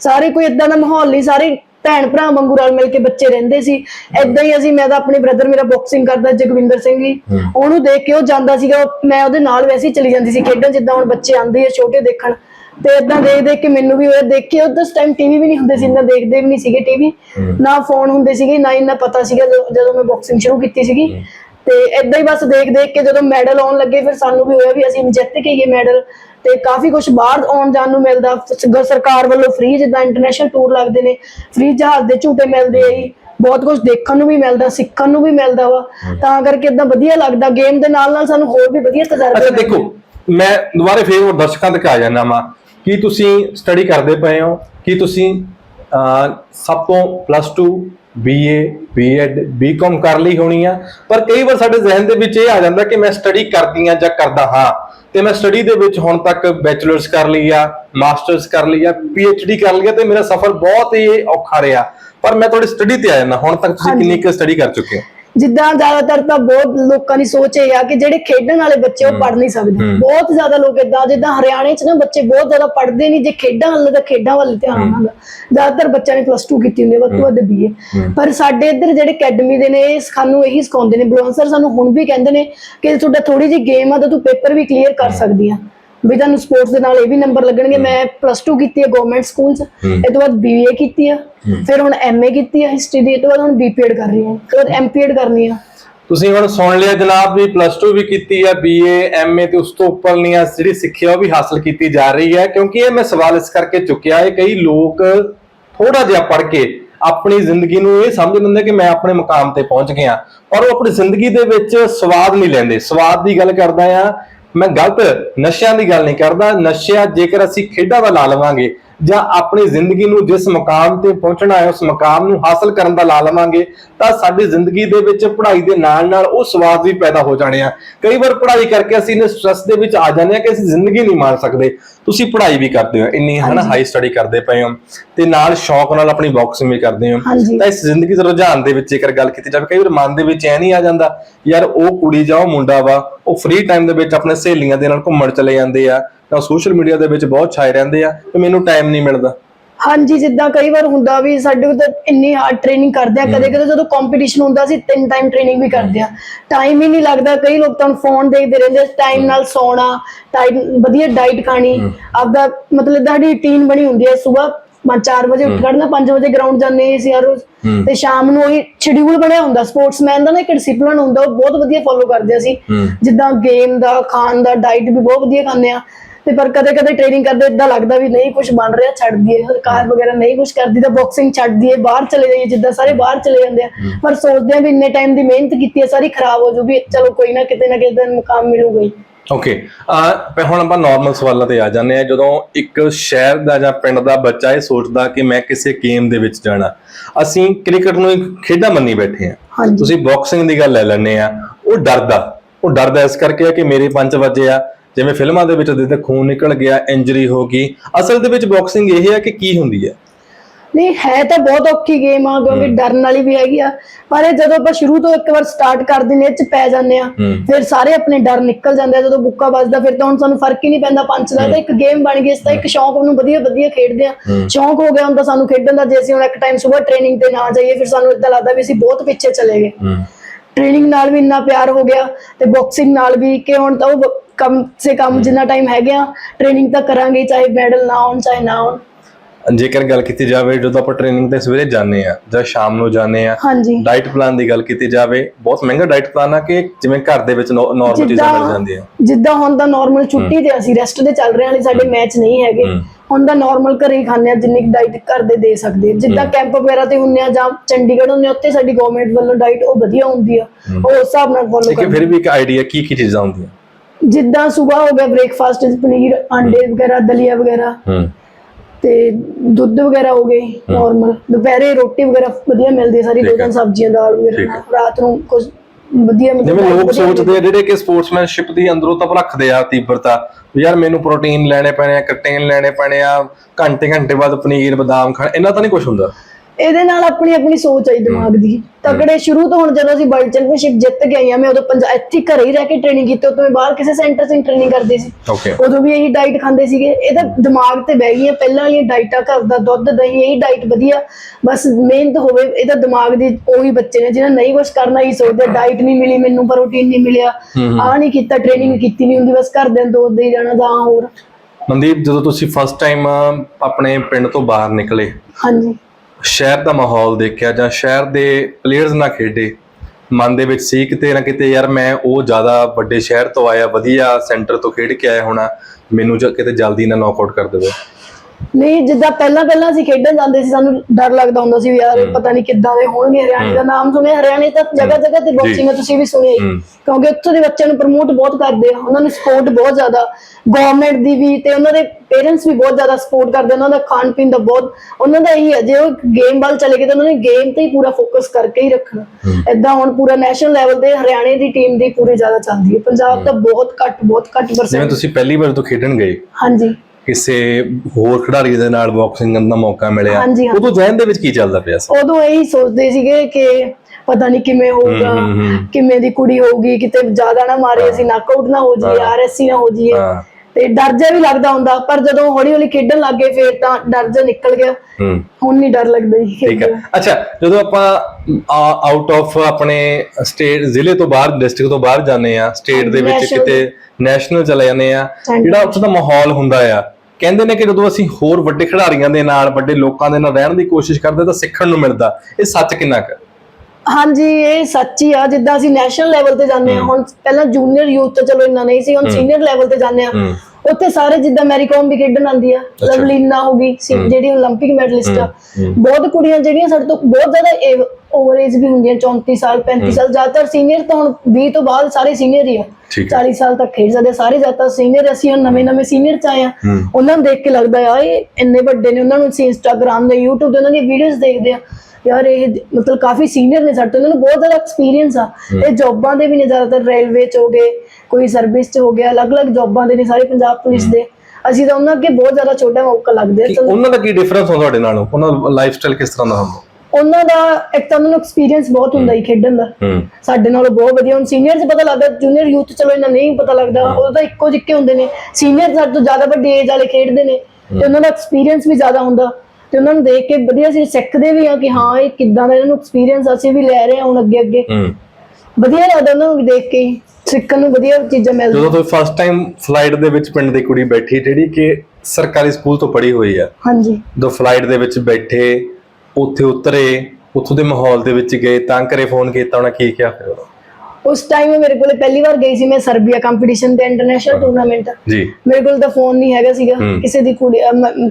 Speaker 1: ਸਾਰੇ ਕੋਈ ਇਦਾਂ ਦਾ ਮਾਹੌਲ ਨਹੀਂ ਸਾਰੇ ਭੈਣ ਭਰਾ ਵਾਂਗੂ ਰਲ ਮਿਲ ਕੇ ਬੱਚੇ ਰਹਿੰਦੇ ਸੀ। ਇਦਾਂ ਹੀ ਅਸੀਂ ਮੈਂ ਤਾਂ ਆਪਣੇ ਬ੍ਰਦਰ ਮੇਰਾ ਬਾਕਸਿੰਗ ਕਰਦਾ ਜਗਵਿੰਦਰ ਸਿੰਘ ਜੀ। ਉਹਨੂੰ ਦੇਖ ਕੇ ਉਹ ਜਾਂਦਾ ਸੀਗਾ ਮੈਂ ਉਹਦੇ ਨਾਲ ਵੈਸੇ ਹੀ ਚਲੀ ਜਾਂਦੀ ਸੀ ਖੇਡਣ ਜਿੱਦਾਂ ਹੁਣ ਬੱਚੇ ਆਂਦੇ ਆ ਛੋਟੇ ਦੇਖਣ। ਤੇ ਇਦਾਂ ਦੇਖ ਦੇਖ ਕੇ ਮੈਨੂੰ ਵੀ ਉਹ ਦੇਖ ਕੇ ਉਸ ਟਾਈਮ ਟੀਵੀ ਵੀ ਨਹੀਂ ਹੁੰਦੇ ਸੀ ਇੰਨਾ ਦੇਖਦੇ ਵੀ ਨਹੀਂ ਸੀਗੇ ਟੀਵੀ ਨਾ ਫੋਨ ਹੁੰਦੇ ਸੀਗੇ ਨਾ ਇੰਨਾ ਪਤਾ ਸੀਗਾ ਜਦੋਂ- ਮੈਂ ਬਾਕਸਿੰਗ ਸ਼ੁਰੂ ਕੀਤੀ ਸੀਗੀ। ਤੇ ਇਦਾਂ ਹੀ ਬਸ ਦੇਖ ਦੇਖ ਕੇ ਜਦੋਂ ਮੈਡਲ ਆਉਣ ਲੱਗੇ ਫਿਰ ਸਾਨੂੰ ਵੀ ਹੋਇਆ ਵੀ ਅਸੀਂ ਜਿੱਤ ਕੇ ਇਹ ਮੈਡਲ ਤੇ ਕਾਫੀ ਕੁਝ ਬਾਹਰ ਆਉਣ ਜਾਣ ਨੂੰ ਮਿਲਦਾ। ਸਰਕਾਰ ਵੱਲੋਂ ਫ੍ਰੀ ਜਿੱਦਾਂ ਇੰਟਰਨੈਸ਼ਨਲ ਟੂਰ ਲੱਗਦੇ ਨੇ ਫ੍ਰੀ ਜਹਾਜ਼ ਦੇ ਝੂਟੇ ਮਿਲਦੇ ਆ ਜੀ। ਬਹੁਤ ਕੁਝ ਦੇਖਣ ਨੂੰ ਵੀ ਮਿਲਦਾ ਸਿੱਖਣ ਨੂੰ ਵੀ ਮਿਲਦਾ ਵਾ। ਤਾਂ ਕਰਕੇ ਇਦਾਂ ਵਧੀਆ ਲੱਗਦਾ। ਗੇਮ ਦੇ ਨਾਲ ਨਾਲ ਸਾਨੂੰ ਹੋਰ ਵੀ ਵਧੀਆ ਤਜਰਬੇ
Speaker 2: ਅੱਛਾ ਦੇਖੋ ਮੈਂ ਦੁਬਾਰੇ ਫੇਰ ਉਹ ਦਰਸ਼ਕਾਂ ਤੱਕ ਆ ਜਾਣਾ ਵਾ। ਕੀ ਤੁਸੀਂ ਸਟੱਡੀ ਕਰਦੇ ਪਏ ਹੋ? ਕੀ ਤੁਸੀਂ ਸਭ ਤੋਂ ਪਲੱਸ 2 ਬੀਏ ਬੀਐਡ ਬੀਕਾਮ ਕਰ ਲਈ ਹੋਣੀ ਆ? ਪਰ ਕਈ ਵਾਰ ਸਾਡੇ ਜ਼ਿਹਨ ਦੇ ਵਿੱਚ ਇਹ ਆ ਜਾਂਦਾ ਕਿ ਮੈਂ ਸਟੱਡੀ ਕਰਦੀ ਆ ਜਾਂ ਕਰਦਾ ਹਾਂ। ਤੇ ਮੈਂ ਸਟੱਡੀ ਦੇ ਵਿੱਚ ਹੁਣ ਤੱਕ ਬੈਚਲਰਸ ਕਰ ਲਈ ਆ ਮਾਸਟਰਸ ਕਰ ਲਈ ਆ ਪੀਐਚਡੀ ਕਰ ਲਈ ਆ ਤੇ ਮੇਰਾ ਸਫ਼ਰ ਬਹੁਤ ਹੀ ਔਖਾ ਰਿਹਾ। ਪਰ ਮੈਂ ਤੁਹਾਡੀ ਸਟੱਡੀ ਤੇ ਆ ਜਾਂਦਾ। ਹੁਣ ਤੱਕ ਤੁਸੀਂ। ਕਿੰਨੀ ਕੁ ਸਟੱਡੀ ਕਰ ਚੁੱਕੇ ਹੋ?
Speaker 1: ਜਿੱਦਾਂ ਜ਼ਿਆਦਾਤਰ ਤਾਂ ਬਹੁਤ ਲੋਕਾਂ ਦੀ ਸੋਚ ਇਹ ਆ ਕਿ ਜਿਹੜੇ ਖੇਡਣ ਵਾਲੇ ਬੱਚੇ ਉਹ ਪੜ੍ਹ ਨਹੀਂ ਸਕਦੇ। ਬਹੁਤ ਜ਼ਿਆਦਾ ਲੋਕ ਇਦਾਂ ਜਿੱਦਾਂ ਹਰਿਆਣੇ 'ਚ ਨਾ ਬੱਚੇ ਬਹੁਤ ਜ਼ਿਆਦਾ ਪੜ੍ਹਦੇ ਨਹੀਂ ਜੇ ਖੇਡਾਂ ਵੱਲ ਤਾਂ ਖੇਡਾਂ ਵੱਲ ਧਿਆਨ ਹੁੰਦਾ ਜ਼ਿਆਦਾਤਰ ਬੱਚਿਆਂ ਨੇ ਪਲੱਸ 2 ਕੀਤੀ ਹੁੰਦੀ ਹੈ ਵੱਧ ਤੋਂ ਵੱਧ ਬੀਏ
Speaker 2: ਹੂੰ।
Speaker 1: ਪਰ ਸਾਡੇ ਇੱਧਰ ਜਿਹੜੇ ਅਕੈਡਮੀ ਦੇ ਨੇ ਇਹ ਸਾਨੂੰ ਇਹੀ ਸਿਖਾਉਂਦੇ ਨੇ। ਬਲੌਂਸਰ ਸਾਨੂੰ ਹੁਣ ਵੀ ਕਹਿੰਦੇ ਨੇ ਕਿ ਤੁਹਾਡਾ ਥੋੜੀ ਜਿਹੀ ਗੇਮ ਆ ਤਾਂ ਤੂੰ ਪੇਪਰ ਵੀ ਕਲੀਅਰ ਕਰ ਸਕਦੀ ਆ। ਵੀ ਤੁਹਾਨੂੰ ਸਪੋਰਟਸ ਦੇ ਨਾਲ ਇਹ ਵੀ ਨੰਬਰ ਲੱਗਣਗੇ। ਮੈਂ ਪਲੱਸ 2 ਕੀਤੀ ਹੈ ਗਵਰਨਮੈਂਟ ਸਕੂਲ 'ਚ। ਇਹ ਤੋਂ ਬਾਅਦ ਬੀਏ ਕੀਤੀ ਆ। ਫਿਰ ਹੁਣ ਐਮਏ ਕੀਤੀ ਆ ਹਿਸਟਰੀ ਦੀ। ਇਹ ਤੋਂ ਬਾਅਦ ਹੁਣ ਬੀਪੀਐਡ ਕਰ ਰਹੀ ਹਾਂ। ਫਿਰ ਐਮਪੀਐਡ ਕਰਨੀ ਆ।
Speaker 2: ਤੁਸੀਂ ਹੁਣ ਸੁਣ ਲਿਆ ਜਨਾਬ ਵੀ ਪਲੱਸ 2 ਵੀ ਕੀਤੀ ਆ ਬੀਏ ਐਮਏ ਤੇ ਉਸ ਤੋਂ ਉੱਪਰਲੀਆਂ ਜਿਹੜੀ ਸਿੱਖਿਆ ਉਹ ਵੀ ਹਾਸਲ ਕੀਤੀ ਜਾ ਰਹੀ ਹੈ। ਕਿਉਂਕਿ ਇਹ ਮੈਂ ਸਵਾਲ ਇਸ ਕਰਕੇ ਚੁੱਕਿਆ ਹੈ ਕਈ ਲੋਕ ਥੋੜਾ ਜਿਹਾ ਪੜ੍ਹ ਕੇ ਆਪਣੀ ਜ਼ਿੰਦਗੀ ਨੂੰ ਇਹ ਸਮਝ ਲੈਂਦੇ ਕਿ ਮੈਂ ਆਪਣੇ ਮੁਕਾਮ ਤੇ ਪਹੁੰਚ ਗਿਆ। ਪਰ ਉਹ ਆਪਣੀ ਜ਼ਿੰਦਗੀ ਦੇ ਵਿੱਚ ਸਵਾਦ ਨਹੀਂ ਲੈਂਦੇ। ਸਵਾਦ ਦੀ ਗੱਲ ਕਰਦਾ ਆ ਮੈਂ ਗਲਤ ਨਸ਼ਿਆਂ ਦੀ ਗੱਲ ਨਹੀਂ ਕਰਦਾ। ਨਸ਼ਿਆਂ ਜੇਕਰ ਅਸੀਂ ਖੇਡਾਂ ਵੱਲ ਲਾ ਲਵਾਂਗੇ ਜਾਂ ਆਪਣੀ ਜ਼ਿੰਦਗੀ ਨੂੰ ਜਿਸ ਮੁਕਾਮ ਤੇ ਪਹੁੰਚਣਾ ਹੈ ਉਸ ਮੁਕਾਮ ਨੂੰ ਹਾਸਲ ਕਰਨ ਦਾ ਲਾ ਲਵਾਂਗੇ ਤਾਂ ਸਾਡੀ ਜ਼ਿੰਦਗੀ ਦੇ ਵਿੱਚ ਪੜ੍ਹਾਈ ਦੇ ਨਾਲ ਨਾਲ ਉਹ ਸਵਾਦ ਵੀ ਪੈਦਾ ਹੋ ਜਾਣੇ ਆ। ਕਈ ਵਾਰ ਪੜ੍ਹਾਈ ਕਰਕੇ ਅਸੀਂ ਇਹਨੇ ਸਟ੍ਰੈਸ ਦੇ ਵਿੱਚ ਆ ਜਾਂਦੇ ਆ ਕਿ ਅਸੀਂ ਜ਼ਿੰਦਗੀ ਨਹੀਂ ਮਾਣ ਸਕਦੇ। ਤੁਸੀਂ ਪੜ੍ਹਾਈ ਵੀ ਕਰਦੇ ਹੋ ਇੰਨੀ ਹਨਾ ਹਾਈ ਸਟੱਡੀ ਕਰਦੇ ਪਏ ਹੋ ਤੇ ਨਾਲ ਸ਼ੌਕ ਨਾਲ ਆਪਣੀ ਬਾਕਸਿੰਗ ਵੀ ਕਰਦੇ ਹੋ। ਤਾਂ ਇਸ ਜ਼ਿੰਦਗੀ ਦੇ ਰੁਝਾਨ ਦੇ ਵਿੱਚ ਜੇਕਰ ਗੱਲ ਕੀਤੀ ਜਾਵੇ ਕਈ ਵਾਰ ਮਨ ਦੇ ਵਿੱਚ ਐ ਨਹੀਂ ਆ ਜਾਂਦਾ ਯਾਰ ਉਹ ਕੁੜੀ ਜਾਂ ਉਹ ਮੁੰਡਾ ਵਾ ਉਹ ਫ੍ਰੀ ਟਾਈਮ ਦੇ ਵਿੱਚ ਆਪਣੇ ਸਹੇਲੀਆਂ ਦੇ ਨਾਲ ਘੁੰਮਣ ਚਲੇ ਜਾਂਦੇ ਆ ਤਾਂ ਸੋਸ਼ਲ ਮੀਡੀਆ ਦੇ ਵਿੱਚ ਬਹੁਤ ਛਾਏ ਰਹਿੰਦੇ ਆ ਤੇ ਮੈਨੂੰ ਟਾਈਮ ਨਹੀਂ ਮਿਲਦਾ।
Speaker 1: ਹਾਂਜੀ ਜਿੱਦਾਂ ਕਈ ਵਾਰ ਹੁੰਦਾ ਵੀ ਸਾਡੇ ਕੋਲ ਤਾਂ ਇੰਨੀ ਹਾਰਡ ਟ੍ਰੇਨਿੰਗ ਕਰਦੇ ਆ ਕਦੇ ਕਦੇ ਜਦੋਂ ਕੰਪੀਟੀਸ਼ਨ ਹੁੰਦਾ ਸੀ ਤਿੰਨ ਟਾਈਮ ਟ੍ਰੇਨਿੰਗ ਵੀ ਕਰਦੇ ਆ। ਟਾਈਮ ਹੀ ਨਹੀਂ ਲੱਗਦਾ ਕਈ ਲੋਕ ਤਾਂ ਫੋਨ ਦੇਖਦੇ ਰਹਿੰਦੇ ਟਾਈਮ ਨਾਲ ਸੌਣਾ ਟਾਈਮ ਵਧੀਆ ਡਾਈਟ ਖਾਣੀ ਆਪਦਾ ਮਤਲਬ ਸਾਡੀ ਰੁਟੀਨ ਬਣੀ ਹੁੰਦੀ ਹੈ ਸਵੇਰ 4 ਵਜੇ ਉੱਠ ਖੜਨਾ 5 ਵਜੇ ਗਰਾਊਂਡ ਜਾਂਦੇ ਸੀ ਹਰ ਰੋਜ਼। ਤੇ ਸ਼ਾਮ ਨੂੰ ਉਹੀ ਸ਼ਡਿਊਲ ਬਣਿਆ ਹੁੰਦਾ ਸਪੋਰਟਸਮੈਨ ਦਾ ਨਾ ਇੱਕ ਡਿਸਪਲਿਨ ਹੁੰਦਾ ਉਹ ਬਹੁਤ ਵਧੀਆ ਫੋਲੋ ਕਰਦੇ ਅਸੀਂ। ਜਿੱਦਾਂ ਗੇਮ ਦਾ ਖਾਣ ਦਾ ਡਾਈਟ ਵੀ ਬਹੁਤ ਵਧੀਆ ਖਾਂਦੇ ਆ। ਤੇ ਪਰ ਕਦੇ ਕਦੇ ਟ੍ਰੇਨਿੰਗ ਕਰਦੇ ਇਦਾਂ ਲੱਗਦਾ ਵੀ ਨਹੀਂ ਕੁਝ ਬਣ ਰਿਹਾ ਛੱਡ ਦਈਏ। ਸਰਕਾਰ ਵਗੈਰਾ ਨਹੀਂ ਕੁਝ ਕਰਦੀ ਤਾਂ ਬਾਕਸਿੰਗ ਛੱਡ ਦਈਏ ਬਾਹਰ ਚਲੇ ਜਾਈਏ ਜਿੱਦਾਂ ਸਾਰੇ ਬਾਹਰ ਚਲੇ ਜਾਂਦੇ ਆ। ਪਰ ਸੋਚਦੇ ਆ ਵੀ ਇੰਨੇ ਟਾਈਮ ਦੀ ਮਿਹਨਤ ਕੀਤੀ ਹੈ ਸਾਰੀ ਖਰਾਬ ਹੋ ਜੂਗੀ ਚਲੋ ਕੋਈ ਨਾ ਕਿਤੇ ਨਾ ਕਿਤੇ ਮੁਕਾਮ ਮਿਲੂਗਾ ਹੀ।
Speaker 2: ਓਕੇ ਆ ਹੁਣ ਆਪਾਂ ਨਾਰਮਲ ਸਵਾਲਾਂ ਤੇ ਆ ਜਾਂਦੇ ਆ। ਜਦੋਂ ਇੱਕ ਸ਼ਹਿਰ ਦਾ ਜਾਂ ਪਿੰਡ ਦਾ ਬੱਚਾ ਇਹ ਸੋਚਦਾ ਕਿ ਮੈਂ ਕਿਸੇ ਗੇਮ ਦੇ ਵਿੱਚ ਜਾਣਾ ਅਸੀਂ ਕ੍ਰਿਕਟ ਨੂੰ ਇੱਕ ਖੇਡਾ ਮੰਨੀ ਬੈਠੇ ਆ। ਤੁਸੀਂ ਬਾਕਸਿੰਗ ਦੀ ਗੱਲ ਲੈ ਲੈਣੇ ਆ। ਉਹ ਡਰਦਾ ਉਹ ਡਰਦਾ ਇਸ ਕਰਕੇ ਆ ਕਿ ਮੇਰੇ ਪੰਜ ਵਜੇ ਆ। ਜਿਵੇਂ ਫਿਲਮਾਂ ਦੇ ਵਿੱਚ ਦੇ ਖੂਨ ਨਿਕਲ ਗਿਆ ਇੰਜਰੀ ਹੋ ਗਈ ਅਸਲ ਦੇ ਵਿੱਚ ਬਾਕਸਿੰਗ ਇਹ ਹੈ ਕਿ ਕੀ ਹੁੰਦੀ ਹੈ?
Speaker 1: ਨਹੀਂ ਹੈ ਤਾਂ ਬਹੁਤ ਔਖੀ ਗੇਮ ਆ ਕਿਉਂਕਿ ਡਰਨ ਵਾਲੀ ਵੀ ਹੈਗੀ ਆ। ਪਰ ਇਹ ਜਦੋਂ ਆਪਾਂ ਸ਼ੁਰੂ ਤੋਂ ਇੱਕ ਵਾਰ ਸਟਾਰਟ ਕਰ ਦਿੰਦੇ ਇਹ ਚ ਪੈ ਜਾਂਦੇ ਆ। ਫਿਰ ਸਾਰੇ ਆਪਣੇ ਡਰ ਨਿਕਲ ਜਾਂਦੇ ਆ। ਜਦੋਂ ਬੁੱਕਾ ਵੱਜਦਾ ਫਿਰ ਤਾਂ ਹੁਣ ਸਾਨੂੰ ਫ਼ਰਕ ਹੀ ਨਹੀਂ ਪੈਂਦਾ ਪੰਚ ਦਾ ਤਾਂ ਇੱਕ ਗੇਮ ਬਣ ਗਈ ਇਸ ਤਾਂ ਇੱਕ ਸ਼ੌਂਕ ਨੂੰ ਵਧੀਆ ਵਧੀਆ ਖੇਡਦੇ ਆ। ਸ਼ੌਂਕ ਹੋ ਗਿਆ ਹੁੰਦਾ ਸਾਨੂੰ ਖੇਡਣ ਦਾ ਜੇ ਅਸੀਂ ਹੁਣ ਇੱਕ ਟਾਈਮ ਸਵੇਰ ਟ੍ਰੇਨਿੰਗ ਤੇ ਨਾ ਜਾਈਏ ਫਿਰ ਸਾਨੂੰ ਇਦਾਂ ਲੱਗਦਾ ਵੀ ਅਸੀਂ ਬਹੁਤ ਪਿੱਛੇ ਚਲੇ ਗਏ। ਟ੍ਰੇਨਿੰਗ ਨਾਲ ਵੀ ਇੰਨਾ ਪਿਆਰ ਹੋ ਗਿਆ ਤੇ ਬਾਕਸਿੰਗ ਨਾਲ ਵੀ ਕਿ ਹੁਣ ਤਾਂ ਉਹ ਕਮ ਸੇ ਕਮ ਜਿੰਨਾ ਟਾਈਮ ਹੈਗੇ ਆ ਟ੍ਰੇਨਿੰਗ ਤਾਂ ਕਰਾਂਗੇ ਚਾਹੇ ਮੈਡਲ ਨਾ ਆਉਣ ਚਾਹੇ ਨਾ ਆਉਣ
Speaker 2: ਜੇਕਰ ਗੱਲ ਕੀਤੀ ਜਾਵੇ ਜਦੋਂ ਆਪਾਂ ਟ੍ਰੇਨਿੰਗ ਤੇ ਸਵੇਰੇ ਜਾਂਦੇ ਆ ਜਾਂ ਸ਼ਾਮ ਨੂੰ ਜਾਂਦੇ ਆ
Speaker 1: ਹਾਂਜੀ।
Speaker 2: ਡਾਈਟ ਪਲਾਨ ਦੀ ਗੱਲ ਕੀਤੀ ਜਾਵੇ ਬਹੁਤ ਮਹਿੰਗਾ ਡਾਈਟ ਪਲਾਨ ਆ ਕਿ ਜਿਵੇਂ ਘਰ ਦੇ ਵਿੱਚ ਨਾਰਮਲ ਚੀਜ਼ਾਂ ਮਿਲ
Speaker 1: ਜਿੱਦਾਂ
Speaker 2: ਜਾਂਦੀਆਂ।
Speaker 1: ਜਿੱਦਾਂ ਹੁਣ ਤਾਂ ਨਾਰਮਲ ਛੁੱਟੀ ਤੇ ਅਸੀਂ ਰੈਸਟ ਤੇ ਚੱਲ ਰਹੇ ਹਾਂ ਹਾਲੇ ਸਾਡੇ ਮੈਚ ਨਹੀਂ ਹੈਗੇ।
Speaker 2: ਹੂੰ।
Speaker 1: ਹੁਣ ਤਾਂ ਨਾਰਮਲ ਘਰੇ ਹੀ ਖਾਂਦੇ ਆ ਜਿੰਨੀ ਡਾਈਟ ਘਰ ਦੇ ਦੇ ਸਕਦੇ ਆ। ਜਿੱਦਾਂ ਕੈਂਪ ਵਗੈਰਾ ਤੇ ਹੁੰਨੇ ਆ ਜਾਂ ਚੰਡੀਗੜ੍ਹ ਹੁੰਨੇ ਆ, ਉੱਥੇ ਸਾਡੀ ਗਵਰਨਮੈਂਟ ਵੱਲੋਂ ਡਾਈਟ ਉਹ ਵਧੀਆ ਹੁੰਦੀ ਆ। ਉਹ ਉਸ ਹਿਸਾਬ ਨਾਲ ਫੋਲੋ
Speaker 2: ਹੈ
Speaker 1: ਕਰਦੇ
Speaker 2: ਫਿਰ ਵੀ ਇੱਕ ਆਈਡੀਆ ਕੀ ਕੀ ਚੀਜ਼ਾਂ ਹੁੰਦੀਆਂ?
Speaker 1: ਜਿੱਦਾਂ ਸਵੇਰ ਹੋ ਗਿਆ ਬ੍ਰੇਕਫਾਸਟ ਵਿੱਚ ਪਨੀਰ ਆਂਡੇ ਵਗੈਰਾ ਦਲੀਆ ਵਗੈਰਾ।
Speaker 2: ਹੂੰ।
Speaker 1: ਤੇ ਦੁੱਧ ਵਗੈਰਾ ਹੋ ਗਏ ਨਾਰਮਲ ਦੁਪਹਿਰੇ ਰੋਟੀ ਵਗੈਰਾ ਵਧੀਆ ਮਿਲਦੀ ਹੈ ਸਾਰੀ ਦੋ। ਤਿੰਨ ਸਬਜ਼ੀਆਂ ਦਾਲ ਵਗੈਰਾ ਨਾਲ। ਰਾਤ ਨੂੰ ਕੁਝ ਵਧੀਆ
Speaker 2: ਜਿਵੇਂ ਲੋਕ
Speaker 1: ਵਧੀਆ
Speaker 2: ਸੋਚਦੇ ਆ ਜਿਹੜੇ ਕਿ ਸਪੋਰਟਸਮੈਨਸ਼ਿਪ ਦੀ ਅੰਦਰੋਂ ਤਾਂ ਰੱਖਦੇ ਆ ਤੀਬਰਤਾ ਵੀ ਯਾਰ ਮੈਨੂੰ ਪ੍ਰੋਟੀਨ ਲੈਣੇ ਪੈਣੇ ਆ ਕਟੇਨ ਲੈਣੇ ਪੈਣੇ ਆ ਘੰਟੇ ਘੰਟੇ ਬਾਅਦ ਪਨੀਰ ਬਦਾਮ ਖਾਣ ਇਹਨਾਂ ਤਾਂ ਨਹੀਂ ਕੁਝ ਹੁੰਦਾ?
Speaker 1: ਇਹਦੇ ਨਾਲ ਆਪਣੀ ਆਪਣੀ ਸੋਚ ਆਈ ਦਿਮਾਗ ਦੀ। ਤਕੜੇ ਸ਼ੁਰੂ ਤੋਂ ਹੁਣ ਜਦੋਂ ਅਸੀਂ ਵਰਲਡ ਚੈਂਪੀਅਨਸ਼ਿਪ ਜਿੱਤ ਕੇ ਆਈਆਂ ਮੈਂ ਉਦੋਂ ਪੰਜਾਬ ਇੱਥੇ ਘਰੇ ਹੀ ਰਹਿ ਕੇ ਟ੍ਰੇਨਿੰਗ ਕੀਤੀ ਉਦੋਂ ਮੈਂ ਬਾਹਰ ਕਿਸੇ ਸੈਂਟਰ 'ਚ ਟ੍ਰੇਨਿੰਗ ਕਰਦੀ ਸੀ। ਉਦੋਂ ਵੀ ਇਹੀ ਡਾਈਟ ਖਾਂਦੇ ਸੀਗੇ। ਇਹ ਤਾਂ ਦਿਮਾਗ ਤੇ ਬਹਿ ਗਈਆਂ ਪਹਿਲਾਂ ਵਾਲੀਆਂ ਡਾਈਟਾਂ ਘਰ ਦਾ ਦੁੱਧ ਦਹੀਂ ਇਹੀ ਡਾਈਟ ਵਧੀਆ। ਬਸ ਮਿਹਨਤ ਹੋਵੇ ਇਹ ਤਾਂ ਦਿਮਾਗ ਦੀ ਉਹੀ ਬੱਚੇ ਨੇ ਜਿਹਨਾਂ ਨਹੀਂ ਕੁਝ ਕਰਨਾ ਹੀ ਸੋਚਦੇ ਡਾਈਟ ਨਹੀਂ ਮਿਲੀ ਮੈਨੂੰ ਪ੍ਰੋਟੀਨ ਨਹੀਂ ਮਿਲਿਆ। ਆਹ ਨਹੀਂ ਕੀਤਾ ਟ੍ਰੇਨਿੰਗ ਕੀਤੀ ਨਹੀਂ ਹੁੰਦੀ ਬਸ ਘਰਦਿਆਂ ਦੁੱਧ ਦੇ ਜਾਣਾ ਜਾਂ ਹੋਰ।
Speaker 2: ਮਨਦੀਪ ਜਦੋਂ ਤੁਸੀਂ ਫਸਟ ਟਾਈਮ ਆਪਣੇ ਪਿੰਡ ਤੋਂ ਬਾਹਰ ਨਿਕਲੇ
Speaker 1: ਹਾਂਜੀ।
Speaker 2: ਸ਼ਹਿਰ ਦਾ ਮਾਹੌਲ ਦੇਖਿਆ ਜਾਂ ਸ਼ਹਿਰ ਦੇ ਪਲੇਅਰਸ ਨਾਲ ਖੇਡੇ, ਮਨ ਦੇ ਵਿੱਚ ਸੀ ਕਿਤੇ ਨਾ ਕਿਤੇ ਯਾਰ ਮੈਂ ਉਹ ਜ਼ਿਆਦਾ ਵੱਡੇ ਸ਼ਹਿਰ ਤੋਂ ਆਇਆ, ਵਧੀਆ ਸੈਂਟਰ ਤੋਂ ਖੇਡ ਕੇ ਆਇਆ ਹੋਣਾ, ਮੈਨੂੰ ਜ- ਕਿਤੇ ਜਲਦੀ ਨਾ ਨੌਕਆਊਟ ਕਰ ਦੇਵੇ।
Speaker 1: ਨਹੀਂ ਜਿੱਦਾਂ ਪਹਿਲਾਂ ਪਹਿਲਾਂ ਅਸੀਂ ਖੇਡਣ ਜਾਂਦੇ ਸੀ ਸਾਨੂੰ ਡਰ ਲੱਗਦਾ ਹੁੰਦਾ ਸੀ ਵੀ ਯਾਰ ਇਹ ਪਤਾ ਨਹੀਂ ਕਿੱਦਾਂ ਦੇ ਹੋਣਗੇ ਹਰਿਆਣੇ ਦਾ ਨਾਮ ਸੁਣਿਆ ਹਰਿਆਣੇ ਤਾਂ ਜਗ੍ਹਾ ਜਗ੍ਹਾ ਤੇ ਬਾਕਸਿੰਗ ਤੁਸੀਂ ਵੀ
Speaker 2: ਹਮ।
Speaker 1: ਕਿਉਂਕਿ ਉੱਥੋਂ ਦੇ ਬੱਚਿਆਂ ਨੂੰ ਪ੍ਰਮੋਟ ਬਹੁਤ ਕਰਦੇ ਆ ਉਹਨਾਂ ਨੂੰ ਸਪੋਰਟ ਬਹੁਤ ਜ਼ਿਆਦਾ। ਗਵਰਨਮੈਂਟ ਦੀ ਵੀ ਤੇ ਉਹਨਾਂ ਦੇ ਪੇਰੈਂਟਸ ਵੀ ਬਹੁਤ ਜ਼ਿਆਦਾ ਸਪੋਰਟ ਕਰਦੇ ਉਹਨਾਂ ਦਾ ਖਾਣ ਪੀਣ ਦਾ ਬਹੁਤ ਉਹਨਾਂ ਦਾ ਇਹੀ ਹੈ ਜੇ ਉਹ ਗੇਮ ਵੱਲ ਚਲੇ ਗਏ ਤਾਂ ਉਹਨਾਂ ਨੇ ਗੇਮ ਤੇ ਹੀ ਪੂਰਾ ਫੋਕਸ ਕਰਕੇ ਹੀ ਰੱਖਣਾ। ਏਦਾਂ ਹੁਣ ਪੂਰਾ ਨੈਸ਼ਨਲ ਲੈਵਲ ਤੇ ਹਰਿਆਣੇ ਦੀ ਟੀਮ ਦੀ ਪੂਰੀ ਜ਼ਿਆਦਾ ਚੱਲਦੀ ਹੈ ਪੰਜਾਬ ਤਾਂ ਬਹੁਤ ਘੱਟ ਬਹੁਤ ਘੱਟ
Speaker 2: ਜਿਵੇਂ
Speaker 1: ਪਰਸੈਂਟ
Speaker 2: ਤੁਸੀਂ ਪਹਿਲੀ ਵਾਰ ਤੋਂ ਖੇਡਣ ਗਏ।
Speaker 1: ਹਾਂਜੀ।
Speaker 2: ਕਿਸੇ ਹੋਰ ਖਿਡਾਰੀ ਦੇ ਨਾਲ ਬਾਕਸਿੰਗ ਕਰਨ ਦਾ ਮੌਕਾ ਮਿਲਿਆ।
Speaker 1: ਹਾਂਜੀ।
Speaker 2: ਉਦੋਂ ਜ਼ਹਿਨ ਦੇ ਵਿੱਚ ਕੀ ਚੱਲਦਾ ਪਿਆ ਸੀ?
Speaker 1: ਉਦੋਂ ਇਹੀ ਸੋਚਦੇ ਸੀਗੇ ਕਿ ਪਤਾ ਨਹੀਂ ਕਿਵੇਂ ਹੋਊਗਾ
Speaker 2: ਹਮ, ਹਮ, ਹਮ।
Speaker 1: ਕਿਵੇਂ ਦੀ ਕੁੜੀ ਹੋਊਗੀ ਕਿਤੇ ਜ਼ਿਆਦਾ ਨਾ ਮਾਰੇ ਅਸੀਂ ਨੱਕਆਊਟ ਨਾ ਹੋ ਜਾਈਏ ਆਰਐਸਸੀ ਨਾ ਹੋ ਜਾਈਏ।
Speaker 2: ਹਾਂ।
Speaker 1: ਤੇ ਡਰ ਜਿਹਾ ਵੀ ਲੱਗਦਾ ਹੁੰਦਾ ਪਰ ਜਦੋਂ ਹੌਲੀ ਹੌਲੀ ਖੇਡਣ ਲੱਗ ਗਏ ਫੇਰ ਤਾਂ ਡਰ ਜਿਹਾ ਨਿਕਲ ਗਿਆ।
Speaker 2: ਹੂੰ।
Speaker 1: ਹੁਣ ਨਹੀਂ ਡਰ ਲੱਗਦਾ ਜੀ
Speaker 2: ਠੀਕ ਹੈ। ਅੱਛਾ ਜਦੋਂ ਆਪਾਂ ਆਊਟ ਆਫ ਆਪਣੇ ਸਟੇਟ ਜ਼ਿਲ੍ਹੇ ਤੋਂ ਬਾਹਰ ਡਿਸਟ੍ਰਿਕਟ ਤੋਂ ਬਾਹਰ ਜਾਂਦੇ ਆ ਸਟੇਟ ਦੇ ਵਿੱਚ
Speaker 1: National
Speaker 2: ਕਿਤੇ ਨੈਸ਼ਨਲ ਚਲੇ ਜਾਂਦੇ ਆ
Speaker 1: ਹਾਂਜੀ।
Speaker 2: ਜਿਹੜਾ ਉੱਥੇ ਦਾ ਮਾਹੌਲ ਹੁੰਦਾ ਆ ਕਹਿੰਦੇ ਨੇ ਕਿ ਜਦੋਂ ਅਸੀਂ ਹੋਰ ਵੱਡੇ ਖਿਡਾਰੀਆਂ ਦੇ ਨਾਲ, ਵੱਡੇ ਲੋਕਾਂ ਦੇ ਨਾਲ ਰਹਿਣ ਦੀ ਕੋਸ਼ਿਸ਼ ਕਰਦੇ ਤਾਂ ਸਿੱਖਣ ਨੂੰ ਮਿਲਦਾ। ਇਹ ਸੱਚ ਕਿੰਨਾ ਕੁ
Speaker 1: ਹਾਂਜੀ ਇਹ ਸੱਚ ਹੀ ਆ ਜਿੱਦਾਂ ਅਸੀਂ ਨੈਸ਼ਨਲ ਲੈਵਲ ਤੇ ਜਾਂਦੇ ਆ ਹੁਣ ਪਹਿਲਾਂ ਜੂਨੀਅਰ ਯੂਥ ਤੇ ਚਲੋ ਇੰਨਾ ਨਹੀਂ ਸੀ ਹੁਣ ਸੀਨੀਅਰ ਲੈਵਲ ਤੇ ਜਾਂਦੇ ਆ
Speaker 2: ਹੂੰ।
Speaker 1: ਉੱਥੇ ਸਾਰੇ ਜਿੱਦਾਂ ਮੈਰੀਕਾਮ ਵੀ ਖੇਡਣ ਆਉਂਦੀ ਆ ਲਵਲੀਨਾ ਹੋ ਗਈ ਸੀ- ਜਿਹੜੀ 올림픽 ਮੈਡਲਿਸਟ ਆ ਬਹੁਤ ਕੁੜੀਆਂ ਜਿਹੜੀਆਂ ਸਾਡੇ ਤੋਂ ਬਹੁਤ ਜ਼ਿਆਦਾ ਓਵਰ ਏਜ ਵੀ ਹੁੰਦੀਆਂ 34 ਸਾਲ 35 ਸਾਲ ਜ਼ਿਆਦਾਤਰ ਸੀਨੀਅਰ ਤਾਂ ਹੁਣ 20 ਤੋਂ ਬਾਅਦ ਸਾਰੇ ਸੀਨੀਅਰ ਹੀ ਆ
Speaker 2: ਠੀਕ ਹੈ
Speaker 1: 40 ਸਾਲ ਤੱਕ ਖੇਡ ਸਕਦੇ ਆ, ਸਾਰੇ ਜ਼ਿਆਦਾ ਸੀਨੀਅਰ ਅਸੀਂ ਹੁਣ ਨਵੇਂ ਨਵੇਂ ਸੀਨੀਅਰ ਚ ਆਏ ਆ
Speaker 2: ਹੂੰ।
Speaker 1: ਉਹਨਾਂ ਨੂੰ ਦੇਖ ਕੇ ਲੱਗਦਾ ਯਾਰ ਇਹ ਇੰਨੇ ਵੱਡੇ ਨੇ ਉਹਨਾਂ ਨੂੰ ਅਸੀਂ ਇੰਸਟਾਗ੍ਰam ਤੇ YouTube ਤੇ ਉਹਨਾਂ ਦੀਆਂ ਵੀਡੀਓਜ਼ ਦੇਖਦੇ ਆ ਯਾਰ ਇਹ ਮਤਲਬ ਕਾਫੀ ਸੀਨੀਅਰ ਨੇ ਸਾਡੇ ਤੋਂ ਉਹਨਾਂ ਨੂੰ ਬਹੁਤ ਜ਼ਿਆਦਾ ਐਕਸਪੀਰੀਅੰਸ ਆ। ਇਹ ਜੌਬਾਂ ਦੇ ਵੀ ਨੇ ਜ਼ਿਆਦਾਤਰ ਰੇਲਵੇ ਚ ਹੋ ਗਏ ਕੋਈ ਸਰਵਿਸ ਚ ਹੋ ਗਿਆ ਅਲੱਗ-ਅਲੱਗ ਜੌਬਾਂ ਦੇ ਨੇ ਸਾਰੇ ਪੰਜਾਬ ਪੁਲਿਸ ਦੇ। ਅਸੀਂ ਤਾਂ ਉਹਨਾਂ ਅੱਗੇ ਬਹੁਤ ਜ਼ਿਆਦਾ ਛੋਟਾ ਮੌਕਾ ਲੱਗਦੇ ਆ
Speaker 2: ਕਿ ਉਹਨਾਂ ਦਾ ਕੀ ਡਿਫਰੈਂਸ ਹੁੰਦਾ ਤੁਹਾਡੇ ਨਾਲੋਂ? ਉਹਨਾਂ ਦਾ ਲਾਈਫ ਸਟਾਈਲ ਕਿਸ ਤਰ੍ਹਾਂ ਦਾ ਹੁੰਦਾ?
Speaker 1: ਉਹਨਾਂ ਦਾ ਇੱਕ ਤਾਂ ਉਹਨਾਂ ਨੂੰ ਐਕਸਪੀਰੀਅੰਸ ਬਹੁਤ ਹੁੰਦਾ ਹੀ। ਖੇਡਣ ਦਾ। ਸਾਡੇ ਨਾਲੋਂ ਬਹੁਤ ਵਧੀਆ ਹੁਣ ਸੀਨੀਅਰ 'ਚ ਪਤਾ ਲੱਗਦਾ ਜੂਨੀਅਰ ਯੂਥ ਚਲੋ ਇਹਨਾਂ ਨਹੀਂ ਪਤਾ ਲੱਗਦਾ ਉਹ ਤਾਂ ਇੱਕੋ ਜਿੱਕੇ ਹੁੰਦੇ ਨੇ। ਸੀਨੀਅਰ ਸਾਡੇ ਤੋਂ ਜ਼ਿਆਦਾ ਵੱਡੀ ਏਜ ਵਾਲੇ ਖੇਡਦੇ ਨੇ ਤੇ ਉਹਨਾਂ ਦਾ ਐਕਸਪੀਰੀਅੰਸ ਵੀ ਜ਼ਿਆਦਾ ਹੁੰਦਾ। ਤੇ ਉਹਨਾਂ ਨੂੰ ਦੇਖ ਕੇ ਵਧੀਆ ਅਸੀਂ ਸਿੱਖਦੇ ਵੀ ਆ ਕਿ ਹਾਂ ਇਹ ਕਿੱਦਾਂ ਦਾ ਇਹਨਾਂ ਨੂੰ ਐਕਸਪੀਰੀਅੰਸ ਅਸੀਂ ਵੀ ਲੈ ਰਹੇ ਹਾਂ ਹੁਣ ਅੱਗੇ ਅੱਗੇ ਵਧੀਆ ਲੱਗਦਾ ਉਹਨਾਂ ਨੂੰ ਵੀ ਦੇਖ ਕੇ। ਸਿੱਖਣ ਨੂੰ ਵਧੀਆ ਚੀਜ਼ਾਂ ਮਿਲਦੀਆਂ
Speaker 2: ਜਦੋਂ ਤੁਸੀਂ ਫਸਟ ਟਾਈਮ ਫਲਾਈਟ ਦੇ ਵਿੱਚ ਪਿੰਡ ਦੀ ਕੁੜੀ ਬੈਠੀ ਜਿਹੜੀ ਕਿ ਸਰਕਾਰੀ ਸਕੂਲ ਤੋਂ ਪੜ੍ਹੀ ਹੋਈ ਆ
Speaker 1: ਹਾਂਜੀ
Speaker 2: ਜਦੋਂ ਫਲਾਈਟ ਦੇ ਵਿੱਚ ਬੈਠੇ ਉੱਥੇ ਉਤਰੇ ਉੱਥੋਂ ਦੇ ਮਾਹੌਲ ਦੇ ਵਿੱਚ ਗਏ ਤਾਂ ਘਰੇ ਫੋਨ ਕੀਤਾ ਉਹਨਾਂ ਕੀ ਕਿਹਾ ਫਿਰ?
Speaker 1: ਉਸ ਟਾਈਮ ਮੇਰੇ ਕੋਲੇ ਪਹਿਲੀ ਵਾਰ ਗਈ ਸੀ ਮੈਂ ਸਰਬੀਆ ਕੰਪੀਟੀਸ਼ਨ ਤੇ ਇੰਟਰਨੈਸ਼ਨਲ ਟੂਰਨਾਮੈਂਟ
Speaker 2: ਜੀ
Speaker 1: ਮੇਰੇ ਕੋਲ ਤਾਂ ਫੋਨ ਨਹੀਂ ਹੈਗਾ ਸੀਗਾ। ਕਿਸੇ ਦੀ ਕੁੜੀ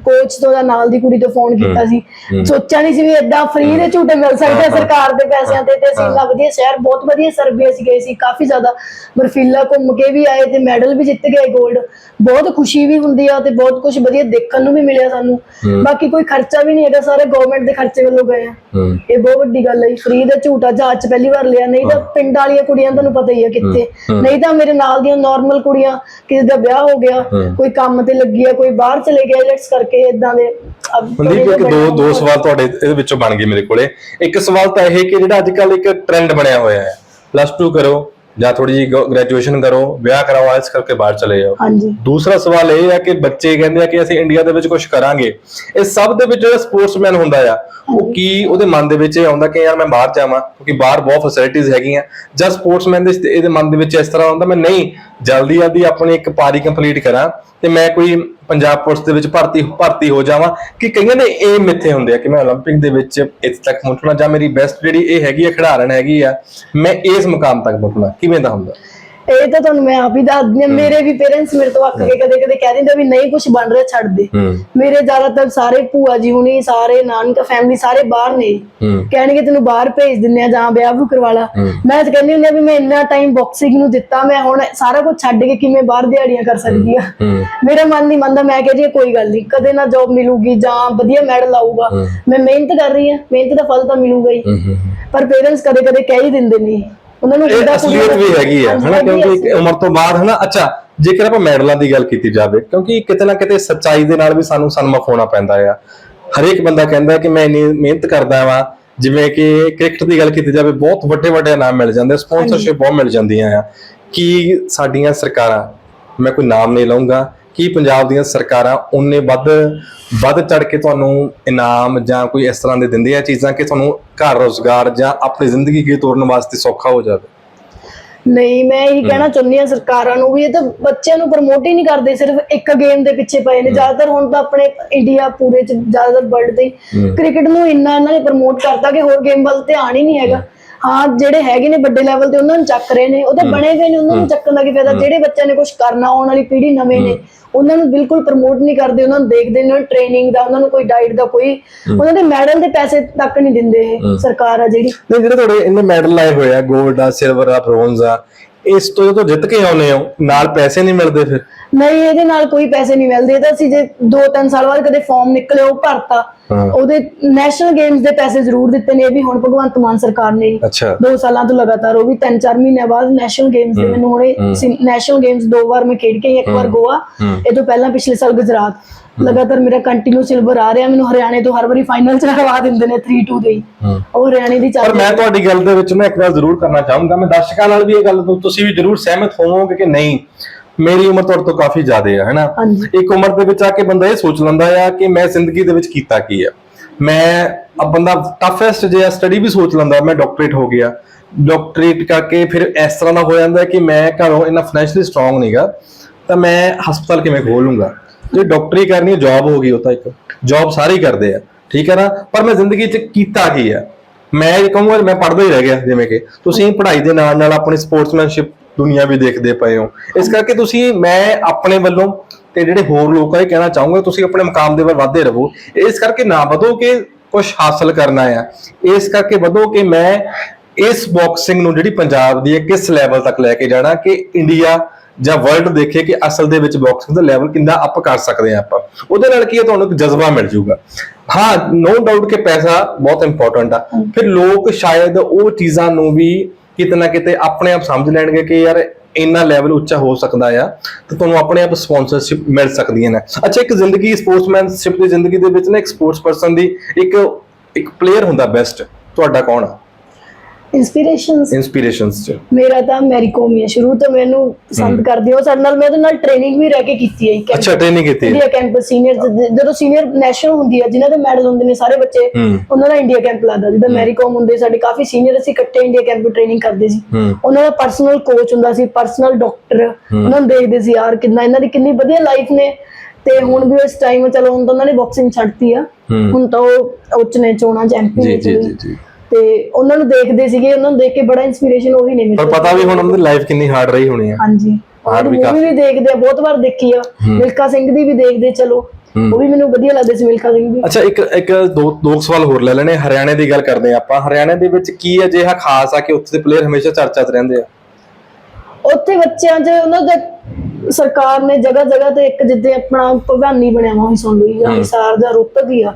Speaker 1: ਕੋਚ ਤੋਂ ਜਾਂ ਨਾਲ ਦੀ ਕੁੜੀ ਤੋਂ ਫੋਨ ਕੀਤਾ ਸੀ ਸੋਚਿਆ ਨਹੀਂ ਸੀ ਵੀ ਏਦਾਂ ਫ੍ਰੀ ਦੇ ਝੂਟੇ ਮਿਲ ਸਕਦੇ ਸਰਕਾਰ ਦੇ ਪੈਸਿਆਂ ਤੇ ਤੇ ਅਸੀਂ ਇੰਨਾ ਵਧੀਆ ਸ਼ਹਿਰ ਬਹੁਤ ਵਧੀਆ ਸਰਬੀਆ ਸੀ ਗਏ ਸੀ ਕਾਫੀ ਜ਼ਿਆਦਾ ਬਰਫੀਲਾ ਘੁੰਮ ਕੇ ਵੀ ਆਏ ਤੇ ਮੈਡਲ ਵੀ ਜਿੱਤ ਗਏ 골ਡ ਬਹੁਤ ਖੁਸ਼ੀ ਵੀ ਹੁੰਦੀ ਆ ਤੇ ਬਹੁਤ ਕੁਝ ਵਧੀਆ ਦੇਖਣ ਨੂੰ ਵੀ ਮਿਲਿਆ ਸਾਨੂੰ ਬਾਕੀ ਕੋਈ ਖਰਚਾ ਵੀ ਨਹੀਂ ਹੈਗਾ ਸਾਰੇ ਗਵਰਨਮੈਂਟ ਦੇ ਖਰਚੇ ਵੱਲੋਂ ਗਏ ਆ ਇਹ ਬਹੁਤ ਵੱਡੀ ਗੱਲ ਹੈ ਫ੍ਰੀ ਦਾ ਝੂਟਾ ਜਹਾਜ਼ ਪਹਿਲੀ ਵਾਰ ਲਿਆ ਨਹੀਂ ਤਾਂ ਪਿੰਡ ਵਾਲੀਆਂ ਕੁੜੀਆਂ ਤੁਹਾਨੂੰ ਪਤਾ ਹੀ ਆ ਕਿੱਥੇ। ਨਹੀਂ ਤਾਂ ਮੇਰੇ ਨਾਲ ਦੀਆਂ ਨਾਰਮਲ ਕੁੜੀਆਂ ਕਿਸੇ ਦਾ ਵਿਆਹ ਹੋ ਗਿਆ ਕੋਈ ਕੰਮ ਤੇ ਲੱਗੀ ਆ ਕੋਈ ਬਾਹਰ ਚਲੇ ਗਿਆ ਲੈਟਸ ਕਰਕੇ ਇਦਾਂ ਦੇ
Speaker 2: ਮਨਦੀਪ ਇੱਕ ਦੋ ਦੋ ਸਵਾਲ ਤੁਹਾਡੇ ਇਹਦੇ ਵਿੱਚੋਂ ਬਣ ਗਏ ਮੇਰੇ ਕੋਲੇ। ਇੱਕ ਸਵਾਲ ਤਾਂ ਇਹ ਕਿ ਜਿਹੜਾ ਅੱਜ ਕੱਲ ਇੱਕ ਟ੍ਰੈਂਡ ਬਣਿਆ ਹੋਇਆ ਹੈ। ਪਲੱਸ 2 ਕਰੋ। ਜਾਂ ਥੋੜੀ ਜਿਹੀ ਗ੍ਰੈਜੂਏਸ਼ਨ ਕਰੋ ਵਿਆਹ ਕਰਾਓ ਇਸ ਕਰਕੇ ਬਾਹਰ ਚਲੇ ਜਾਓ।
Speaker 1: ਹਾਂਜੀ।
Speaker 2: ਦੂਸਰਾ ਸਵਾਲ ਇਹ ਹੈ ਕਿ ਬੱਚੇ ਕਹਿੰਦੇ ਆ ਕਿ ਅਸੀਂ ਇੰਡੀਆ ਦੇ ਵਿੱਚ ਕੁਝ ਕਰਾਂਗੇ। ਇਸ ਸਭ ਦੇ ਵਿੱਚ ਜਿਹੜਾ ਸਪੋਰਟਸਮੈਨ ਹੁੰਦਾ ਆ ਉਹ ਕੀ ਉਹਦੇ ਮਨ ਦੇ ਵਿੱਚ ਇਹ ਆਉਂਦਾ ਕਿ ਯਾਰ ਮੈਂ ਬਾਹਰ ਜਾਵਾਂ ਕਿਉਂਕਿ ਬਾਹਰ ਬਹੁਤ ਫੈਸਿਲਿਟੀਆਂ ਹੈਗੀਆਂ। ਜਾਂ ਸਪੋਰਟਸਮੈਨ ਦੇ ਇਹਦੇ ਮਨ ਦੇ ਵਿੱਚ ਇਸ ਤਰ੍ਹਾਂ ਆਉਂਦਾ ਮੈਂ ਨਹੀਂ ਜਲਦੀ ਜਲਦੀ ਆਪਣੀ ਇੱਕ ਪਾਰੀ ਕੰਪਲੀਟ ਕਰਾਂ ਤੇ ਮੈਂ ਕੋਈ ਪੰਜਾਬ ਪੁਲਿਸ ਦੇ ਵਿੱਚ ਭਰਤੀ ਭਰਤੀ ਹੋ ਜਾਵਾਂ ਕਿ ਕਈਆਂ ਦੇ ਇਹ ਮਿੱਥੇ ਹੁੰਦੇ ਆ ਕਿ ਮੈਂ 올림픽 ਦੇ ਵਿੱਚ ਇੱਥੇ ਤੱਕ ਪਹੁੰਚਣਾ ਜਾਂ ਮੇਰੀ ਬੈਸਟ ਜਿਹੜੀ ਇਹ ਹੈਗੀ ਆ ਖਿਡਾਰਨ ਹੈਗੀ ਆ ਮੈਂ ਇਸ ਮੁਕਾਮ ਤੱਕ ਪਹੁੰਚਣਾ ਕਿਵੇਂ ਦਾ ਹੁੰਦਾ
Speaker 1: ਇਹ ਤਾਂ ਤੁਹਾਨੂੰ ਮੈਂ ਆਪ ਹੀ ਦੱਸ ਦਿੰਦੀ ਹਾਂ ਮੇਰੇ ਵੀ ਪੇਰੈਂਟਸ ਮੇਰੇ ਤੋਂ ਅੱਕ ਕੇ ਕਦੇ ਕਦੇ ਕਹਿ ਦਿੰਦੇ ਵੀ ਨਹੀਂ ਕੁਝ ਬਣ ਰਿਹਾ ਛੱਡ ਦੇ। ਮੇਰੇ ਜ਼ਿਆਦਾਤਰ ਸਾਰੇ ਭੂਆ ਜੀ ਹੁਣੀ ਸਾਰੇ ਨਾਨਕਾ ਫੈਮਿਲੀ ਸਾਰੇ ਬਾਹਰ ਨੇ। ਕਹਿਣਗੇ ਤੈਨੂੰ ਬਾਹਰ ਭੇਜ ਦਿੰਨੇ ਆ ਜਾਂ ਵਿਆਹ ਵੀ ਕਰਵਾ ਲਾ। ਮੈਂ ਤਾਂ ਕਹਿੰਦੀ ਹੁੰਦੀ ਆ ਵੀ ਮੈਂ ਇੰਨਾ ਟਾਈਮ ਬਾਕਸਿੰਗ ਨੂੰ ਦਿੱਤਾ ਮੈਂ ਹੁਣ ਸਾਰਾ ਕੁਝ ਛੱਡ ਕੇ ਕਿਵੇਂ ਬਾਹਰ ਦਿਹਾੜੀਆਂ ਕਰ ਸਕਦੀ ਆ। ਮੇਰਾ ਮਨ ਨਹੀਂ ਮੰਨਦਾ ਮੈਂ ਕਹੇ ਜੀ ਕੋਈ ਗੱਲ ਨਹੀਂ ਕਦੇ ਨਾ ਜੌਬ ਮਿਲੂਗੀ ਜਾਂ ਵਧੀਆ ਮੈਡਲ ਆਊਗਾ। ਮੈਂ ਮਿਹਨਤ ਕਰ ਰਹੀ ਆ ਮਿਹਨਤ ਦਾ ਫਲ ਤਾਂ ਮਿਲੂਗਾ ਹੂੰ। ਪਰ ਪੇਰੈਂਟਸ ਕਦੇ ਕਦੇ ਕਹਿ ਹੀ ਦਿੰਦੇ ਨੇ ਉਹਨਾਂ ਨੂੰ
Speaker 2: ਇਹ ਅਸਲੀਅਤ ਵੀ ਹੈਗੀ
Speaker 1: ਹਾਂਜੀ,
Speaker 2: ਹਨਾ? ਕਿਉਂਕਿ ਇੱਕ ਉਮਰ ਤੋਂ ਬਾਅਦ ਹਨਾ? ਅੱਛਾ ਜੇਕਰ ਆਪਾਂ ਮੈਡਲਾਂ ਦੀ ਗੱਲ ਕੀਤੀ ਜਾਵੇ ਕਿਉਂਕਿ ਕਿਤੇ ਨਾ ਕਿਤੇ ਸੱਚਾਈ ਦੇ ਨਾਲ ਵੀ ਸਾਨੂੰ ਸਨਮੁਖ ਹੋਣਾ ਪੈਂਦਾ ਆ। ਹਰੇਕ ਬੰਦਾ ਕਹਿੰਦਾ ਕਿ ਮੈਂ ਇੰਨੀ ਮਿਹਨਤ ਕਰਦਾ ਵਾਂ ਜਿਵੇਂ ਕਿ ਕ੍ਰਿਕਟ ਦੀ ਗੱਲ ਕੀਤੀ ਜਾਵੇ ਬਹੁਤ ਵੱਡੇ ਵੱਡੇ ਇਨਾਮ ਮਿਲ ਜਾਂਦੇ ਸਪਾਂਸਰਸ਼ਿਪ ਬਹੁਤ ਮਿਲ ਜਾਂਦੀਆਂ ਆ। ਕੀ ਸਾਡੀਆਂ ਸਰਕਾਰਾਂ ਮੈਂ ਕੋਈ ਨਾਮ ਨਹੀਂ ਲਵਾਂਗਾ ਕੀ ਪੰਜਾਬ ਦੀਆਂ ਸਰਕਾਰਾਂ ਉਹਨੇ ਵੱਧ ਵੱਧ ਚੜ ਕੇ ਤੁਹਾਨੂੰ ਇਨਾਮ ਜਾਂ ਕੋਈ ਇਸ ਤਰ੍ਹਾਂ ਦੇ ਦਿੰਦੇ ਆ ਚੀਜ਼ਾਂ ਕਿ ਤੁਹਾਨੂੰ ਘਰ ਰੋਜ਼ਗਾਰ ਜਾਂ ਆਪਣੀ ਜ਼ਿੰਦਗੀ ਕੀ ਤੋਰਨ ਵਾਸਤੇ ਸੌਖਾ ਹੋ ਜਾਵੇ?
Speaker 1: ਨਹੀਂ ਮੈਂ ਇਹੀ ਕਹਿਣਾ ਚਾਹੁੰਦੀ ਹਾਂ ਸਰਕਾਰਾਂ ਨੂੰ ਵੀ ਇਹ ਤਾਂ ਬੱਚਿਆਂ ਨੂੰ ਪ੍ਰਮੋਟ ਹੀ ਨਹੀਂ ਕਰਦੇ ਸਿਰਫ ਇੱਕ ਗੇਮ ਦੇ ਪਿੱਛੇ ਪਏ ਨੇ। ਜ਼ਿਆਦਾਤਰ ਹੁਣ ਤਾਂ ਆਪਣੇ ਇੰਡੀਆ ਪੂਰੇ ਚ ਜ਼ਿਆਦਾਤਰ ਵਰਲਡ ਤੇ ਕ੍ਰਿਕਟ ਨੂੰ ਇੰਨਾ ਇਹਨਾਂ ਨੇ ਪ੍ਰਮੋਟ ਕਰਤਾ ਕਿ ਹੋਰ ਗੇਮ ਵੱਲ ਧਿਆਨ ਹੀ ਨਹੀਂ ਹੈਗਾ। ਹਾਂ ਜਿਹੜੇ ਹੈਗੇ ਨੇ ਵੱਡੇ ਲੈਵਲ ਤੇ ਉਹਨਾਂ ਨੂੰ ਚੱਕ ਰਹੇ ਨੇ ਉਹ ਤਾਂ ਬਣੇ ਗਏ ਨੇ ਉਹਨਾਂ ਨੂੰ ਚੱਕਣ ਦਾ ਕੀ ਫਾਇਦਾ? ਜਿਹੜੇ ਬੱਚਿਆਂ ਨੇ ਕੁਝ ਕਰਨਾ ਆਉਣ ਵਾਲੀ ਪੀੜ੍ਹੀ ਨਵੇਂ ਨੇ ਉਹਨਾਂ ਨੂੰ ਬਿਲਕੁਲ ਪ੍ਰਮੋਟ ਨਹੀਂ ਕਰਦੇ ਉਹਨਾਂ ਨੂੰ ਦੇਖਦੇ ਨੇ ਟ੍ਰੇਨਿੰਗ ਦਾ ਉਹਨਾਂ ਨੂੰ ਕੋਈ ਡਾਈਟ ਦਾ ਕੋਈ ਉਹਨਾਂ ਦੇ ਮੈਡਲ ਦੇ ਪੈਸੇ ਤੱਕ ਨਹੀਂ ਦਿੰਦੇ ਇਹ ਸਰਕਾਰ ਆ ਜਿਹੜੀ।
Speaker 2: ਨਹੀਂ ਜਿਹੜੇ ਤੁਹਾਡੇ ਇੰਨੇ ਮੈਡਲ ਆਏ ਹੋਏ ਆ 골ਡ ਆ ਸਿਲਵਰ ਆ ਬ੍ਰੌਂਜ਼ ਆ। ਇਸ ਤੋਂ ਜਦੋਂ ਜਿੱਤ ਕੇ ਆਉਨੇ ਹੋ ਨਾਲ ਪੈਸੇ ਨਹੀਂ ਮਿਲਦੇ ਫਿਰ?
Speaker 1: ਨਹੀਂ ਇਹਦੇ ਨਾਲ ਕੋਈ ਪੈਸੇ ਨਹੀਂ ਮਿਲਦੇ। ਇਹ ਤਾਂ ਅਸੀਂ ਜੇ 2-3 ਸਾਲ ਬਾਅਦ ਕਦੇ ਫਾਰਮ ਨਿਕਲੇ ਉਹ ਭਰਤਾ
Speaker 2: ਹਾਂ।
Speaker 1: ਉਹਦੇ ਨੈਸ਼ਨਲ ਗੇਮਸ ਦੇ ਪੈਸੇ ਜ਼ਰੂਰ ਦਿੱਤੇ ਨੇ। ਇਹ ਵੀ ਹੁਣ ਭਗਵੰਤ ਮਾਨ ਸਰਕਾਰ ਨੇ ਹੀ।
Speaker 2: ਅੱਛਾ।
Speaker 1: ਦੋ ਸਾਲਾਂ ਤੋਂ ਲਗਾਤਾਰ ਉਹ ਵੀ 3-4 ਮਹੀਨਿਆਂ ਬਾਅਦ ਨੈਸ਼ਨਲ ਗੇਮਸ ਦੇ ਮੈਨੂੰ ਹੁਣੇ ਨੈਸ਼ਨਲ ਗੇਮਸ ਦੋ ਵਾਰ ਮੈਂ ਖੇਡ ਕੇ ਆਈ ਇੱਕ ਵਾਰ ਗੋਆ ਇਹ ਤੋਂ ਪਹਿਲਾਂ ਪਿਛਲੇ ਸਾਲ ਗੁਜਰਾਤ। ਲਗਾਤਾਰ ਮੇਰਾ ਕੰਟੀਨਿਊ ਸਿਲਵਰ ਆ ਰਿਹਾ ਮੈਨੂੰ ਹਰਿਆਣੇ ਤੋਂ ਹਰ ਵਾਰੀ ਫਾਈਨਲ ਚ ਹਰਵਾ ਦਿੰਦੇ ਨੇ 3-2 ਦੇ ਹੀ। ਉਹ ਹਰਿਆਣੇ ਦੀ
Speaker 2: ਪਰ
Speaker 1: ਚੱਲ
Speaker 2: ਮੈਂ ਤੁਹਾਡੀ ਗੱਲ ਦੇ ਵਿੱਚ ਨਾ ਇੱਕ ਗੱਲ ਜ਼ਰੂਰ ਕਰਨਾ ਚਾਹੂੰਗਾ। ਮੈਂ ਦਰਸ਼ਕਾਂ ਨਾਲ ਵੀ ਇਹ ਗੱਲ ਤੋਂ ਤੁਸੀਂ ਵੀ ਜ਼ਰੂਰ ਸਹਿਮਤ ਹੋਵੋਗੇ ਕਿ ਨਹੀਂ ਮੇਰੀ ਉਮਰ ਤੁਹਾਡੇ ਤੋਂ ਕਾਫੀ ਜ਼ਿਆਦਾ ਹੈ ਹੈਨਾ?
Speaker 1: ਹਾਂਜੀ।
Speaker 2: ਇੱਕ ਉਮਰ ਦੇ ਵਿੱਚ ਆ ਕੇ ਬੰਦਾ ਇਹ ਸੋਚ ਲੈਂਦਾ ਆ ਕਿ ਮੈਂ ਜ਼ਿੰਦਗੀ ਦੇ ਵਿੱਚ ਕੀਤਾ ਕੀ ਆ। ਮੈਂ ਅਬ ਬੰਦਾ ਟਫੈਸਟ ਜੇ ਸਟੱਡੀ ਵੀ ਸੋਚ ਲੈਂਦਾ ਮੈਂ ਡਾਕਟਰੇਟ ਹੋ ਗਿਆ। ਡਾਕਟਰੇਟ ਕਰਕੇ ਫਿਰ ਇਸ ਤਰ੍ਹਾਂ ਦਾ ਹੋ ਜਾਂਦਾ ਕਿ ਮੈਂ ਘਰੋਂ ਇੰਨਾ ਫਾਈਨੈਂਸ਼ੀਅਲੀ ਸਟਰੋਂਗ ਨਹੀਂਗਾ ਤਾਂ ਮੈਂ ਹਸਪਤਾਲ ਕਿਵੇਂ ਖੋਲ ਲੂੰਗਾ ਜੇ ਡਾਕਟਰੀ ਕਰਨੀ ਹੈ ਜੌਬ ਹੋ ਗਈ ਉਹ ਤਾਂ ਇੱਕ। ਜੌਬ ਸਾਰੇ ਕਰਦੇ ਆ, ਠੀਕ ਹੈ ਨਾ? ਪਰ ਮੈਂ ਜ਼ਿੰਦਗੀ 'ਚ ਕੀਤਾ ਕੀ ਆ? ਮੈਂ ਇਹ ਕਹੂੰਗਾ, ਮੈਂ ਪੜ੍ਹਦਾ ਹੀ ਰਹਿ ਗਿਆ, ਜਿਵੇਂ ਕਿ। ਤੁਸੀਂ ਪੜ੍ਹਾਈ ਦੇ ਨਾਲ ਨਾਲ ਆਪਣੀ ਸਪੋਰਟਸਮੈਨਸ਼ਿਪ ਦੁਨੀਆ ਵੀ ਦੇਖਦੇ ਪਏ ਹੋ। ਇਸ ਕਰਕੇ ਤੁਸੀਂ, ਮੈਂ ਆਪਣੇ ਵੱਲੋਂ ਤੇ ਜਿਹੜੇ ਹੋਰ ਲੋਕ ਆ, ਇਹ ਕਹਿਣਾ ਚਾਹੂੰਗਾ, ਤੁਸੀਂ ਆਪਣੇ ਮੁਕਾਮ ਦੇ ਵੱਲ ਵਧਦੇ ਰਹੋ। ਇਸ ਕਰਕੇ ਨਾ ਵਧੋ ਕਿ ਕੁਝ ਹਾਸਲ ਕਰਨਾ ਆ। ਇਸ ਕਰਕੇ ਵਧੋ ਕਿ ਮੈਂ ਇਸ ਬਾਕਸਿੰਗ ਨੂੰ ਜਿਹੜੀ ਪੰਜਾਬ ਦੀ ਹੈ, ਕਿਸ ਲੈਵਲ ਤੱਕ ਲੈ ਕੇ ਜਾਣਾ ਕਿ ਇੰਡੀਆ ਜਾਂ ਵਰਲਡ ਦੇਖੇ ਕਿ ਅਸਲ ਦੇ ਵਿੱਚ ਬਾਕਸਿੰਗ ਦਾ ਲੈਵਲ ਕਿੰਨਾ ਅਪ ਕਰ ਸਕਦੇ ਆ ਆਪਾਂ। ਉਹਦੇ ਨਾਲ ਕੀ ਹੈ ਤੁਹਾਨੂੰ ਇੱਕ ਜਜ਼ਬਾ ਮਿਲ ਜਾਊਗਾ। ਹਾਂ ਨੋ ਡਾਊਟ ਕਿ ਪੈਸਾ ਬਹੁਤ ਇੰਪੋਰਟੈਂਟ ਆ। ਫਿਰ ਲੋਕ ਸ਼ਾਇਦ ਉਹ ਚੀਜ਼ਾਂ ਨੂੰ ਵੀ ਕਿਤੇ ਨਾ ਕਿਤੇ ਆਪਣੇ ਆਪ ਸਮਝ ਲੈਣਗੇ ਕਿ ਯਾਰ ਇੰਨਾ ਲੈਵਲ ਉੱਚਾ ਹੋ ਸਕਦਾ ਆ ਤੇ ਤੁਹਾਨੂੰ ਆਪਣੇ ਆਪ ਸਪਾਂਸਰਸ਼ਿਪ ਮਿਲ ਸਕਦੀਆਂ ਨੇ। ਅੱਛਾ ਇੱਕ ਜ਼ਿੰਦਗੀ ਸਪੋਰਟਸਮੈਨਸ਼ਿਪ ਦੀ ਜ਼ਿੰਦਗੀ ਦੇ ਵਿੱਚ ਨਾ ਇੱਕ ਸਪੋਰਟਸ ਪਰਸਨ ਦੀ ਇੱਕ ਇੱਕ ਪਲੇਅਰ ਹੁੰਦਾ ਬੈਸਟ ਤੁਹਾਡਾ ਕੌਣ ਆ?
Speaker 1: ਇਨਸਪੀਰੇਸ਼ਨਸ
Speaker 2: ਇਨਸਪੀਰੇਸ਼ਨਸ ਚ।
Speaker 1: ਮੇਰਾ ਤਾਂ ਮੈਰੀ ਕੋਮ ਹੀ ਸ਼ੁਰੂ ਤੋਂ ਮੈਨੂੰ ਪਸੰਦ ਕਰਦੀ ਹਾਂ ਸਾਡੇ ਨਾਲ ਮੈਂ ਉਹਦੇ ਨਾਲ ਟ੍ਰੇਨਿੰਗ ਵੀ ਰਹਿ ਕੇ ਕੀਤੀ ਹੈ
Speaker 2: ਅੱਛਾ ਟ੍ਰੇਨਿੰਗ ਕੀਤੀ ਹੈ।
Speaker 1: ਇੰਡੀਆ ਕੈਂਪ ਸੀਨੀਅਰ ਜਦੋਂ ਸੀਨੀਅਰ ਨੈਸ਼ਨਲ ਹੁੰਦੀ ਹੈ ਜਿਨ੍ਹਾਂ ਦੇ ਮੈਡਲ ਹੁੰਦੇ ਨੇ ਸਾਰੇ ਬੱਚੇ। ਉਹਨਾਂ ਦਾ ਇੰਡੀਆ ਕੈਂਪ ਲੱਗਦਾ। ਜਿੱਦਾਂ ਮੈਰੀ ਕੋਮ ਹੁੰਦੇ ਸਾਡੇ ਕਾਫੀ ਸੀਨੀਅਰ ਅਸੀਂ ਇਕੱਠੇ ਇੰਡੀਆ ਕੈਂਪ ਟ੍ਰੇਨਿੰਗ ਕਰਦੇ ਸੀ। ਉਹਨਾਂ ਦਾ ਪਰਸਨਲ ਕੋਚ ਹੁੰਦਾ ਸੀ ਪਰਸਨਲ ਡਾਕਟਰ ਉਹਨਾਂ ਨੂੰ ਦੇਖਦੇ ਸੀ ਯਾਰ ਕਿੰਨਾ ਇਹਨਾਂ ਦੀ ਕਿੰਨੀ ਵਧੀਆ ਲਾਈਫ ਨੇ। ਤੇ ਹੁਣ ਵੀ ਇਸ ਟਾਈਮ ਚਲੋ ਹੁਣ ਤਾਂ ਉਹਨਾਂ ਨੇ ਬਾਕਸਿੰਗ ਛੱਡਤੀ ਆ। ਹੁਣ ਤਾਂ ਉਹ ਉੱਚ ਨੇ ਚੋਣਾ ਚੈਂਪੀਅਨ
Speaker 2: ਜੀ ਜੀ ਜੀ।
Speaker 1: ਤੇ ਉਹਨਾਂ ਨੂੰ ਦੇਖਦੇ ਸੀਗੇ ਉਹਨਾਂ ਨੂੰ ਦੇਖ ਕੇ ਬੜਾ ਇਨਸਪੀਰੇਸ਼ਨ ਉਹੀ ਨੇ
Speaker 2: ਪਰ
Speaker 1: ਮੇਰੇ
Speaker 2: ਪਤਾ ਵੀ ਹੁਣ ਉਹਨਾਂ ਦੀ ਲਾਈਫ ਕਿੰਨੀ ਹਾਰਡ ਰਹੀ ਹੋਣੀ ਆ।
Speaker 1: ਹਾਂਜੀ।
Speaker 2: Hard ਵੀ
Speaker 1: ਮੂਵੀ ਵੀ ਦੇਖਦੇ ਆ ਬਹੁਤ ਵਾਰ ਦੇਖੀ ਆ। ਮਿਲਖਾ ਸਿੰਘ ਦੀ ਵੀ ਦੇਖਦੇ ਚਲੋ। ਉਹ ਵੀ ਮੈਨੂੰ ਵਧੀਆ ਲੱਗਦੇ ਸੀ ਮਿਲਖਾ ਸਿੰਘ ਦੀ।
Speaker 2: ਅੱਛਾ ਇੱਕ ਇੱਕ ਦੋ ਦੋ ਕੁ ਸਵਾਲ ਹੋਰ ਲੈ ਲੈਣੇ ਹਰਿਆਣੇ ਦੀ ਗੱਲ ਕਰਦੇ ਆ ਆਪਾਂ। ਹਰਿਆਣੇ ਦੇ ਵਿੱਚ ਕੀ ਅਜਿਹਾ ਖਾਸ ਆ ਕਿ ਉੱਥੇ ਦੇ ਪਲੇਅਰ ਹਮੇਸ਼ਾ ਚਰਚਾ 'ਚ ਰਹਿੰਦੇ ਆ?
Speaker 1: ਉੱਥੇ ਬੱਚਿਆਂ 'ਚ ਉਹਨਾਂ ਦਾ ਸਰਕਾਰ ਨੇ ਜਗ੍ਹਾ ਜਗ੍ਹਾ ਤੇ ਇੱਕ ਜਿੱਦੇ ਆਪਣਾ ਭਗਵਾਨੀ ਬਣਿਆ ਹੋਈ ਸੁਣ ਲਈ ਜਾਂ ਹਿਸਾਰ ਜਾਂ ਰੋਹਤਕ ਹੀ ਆ।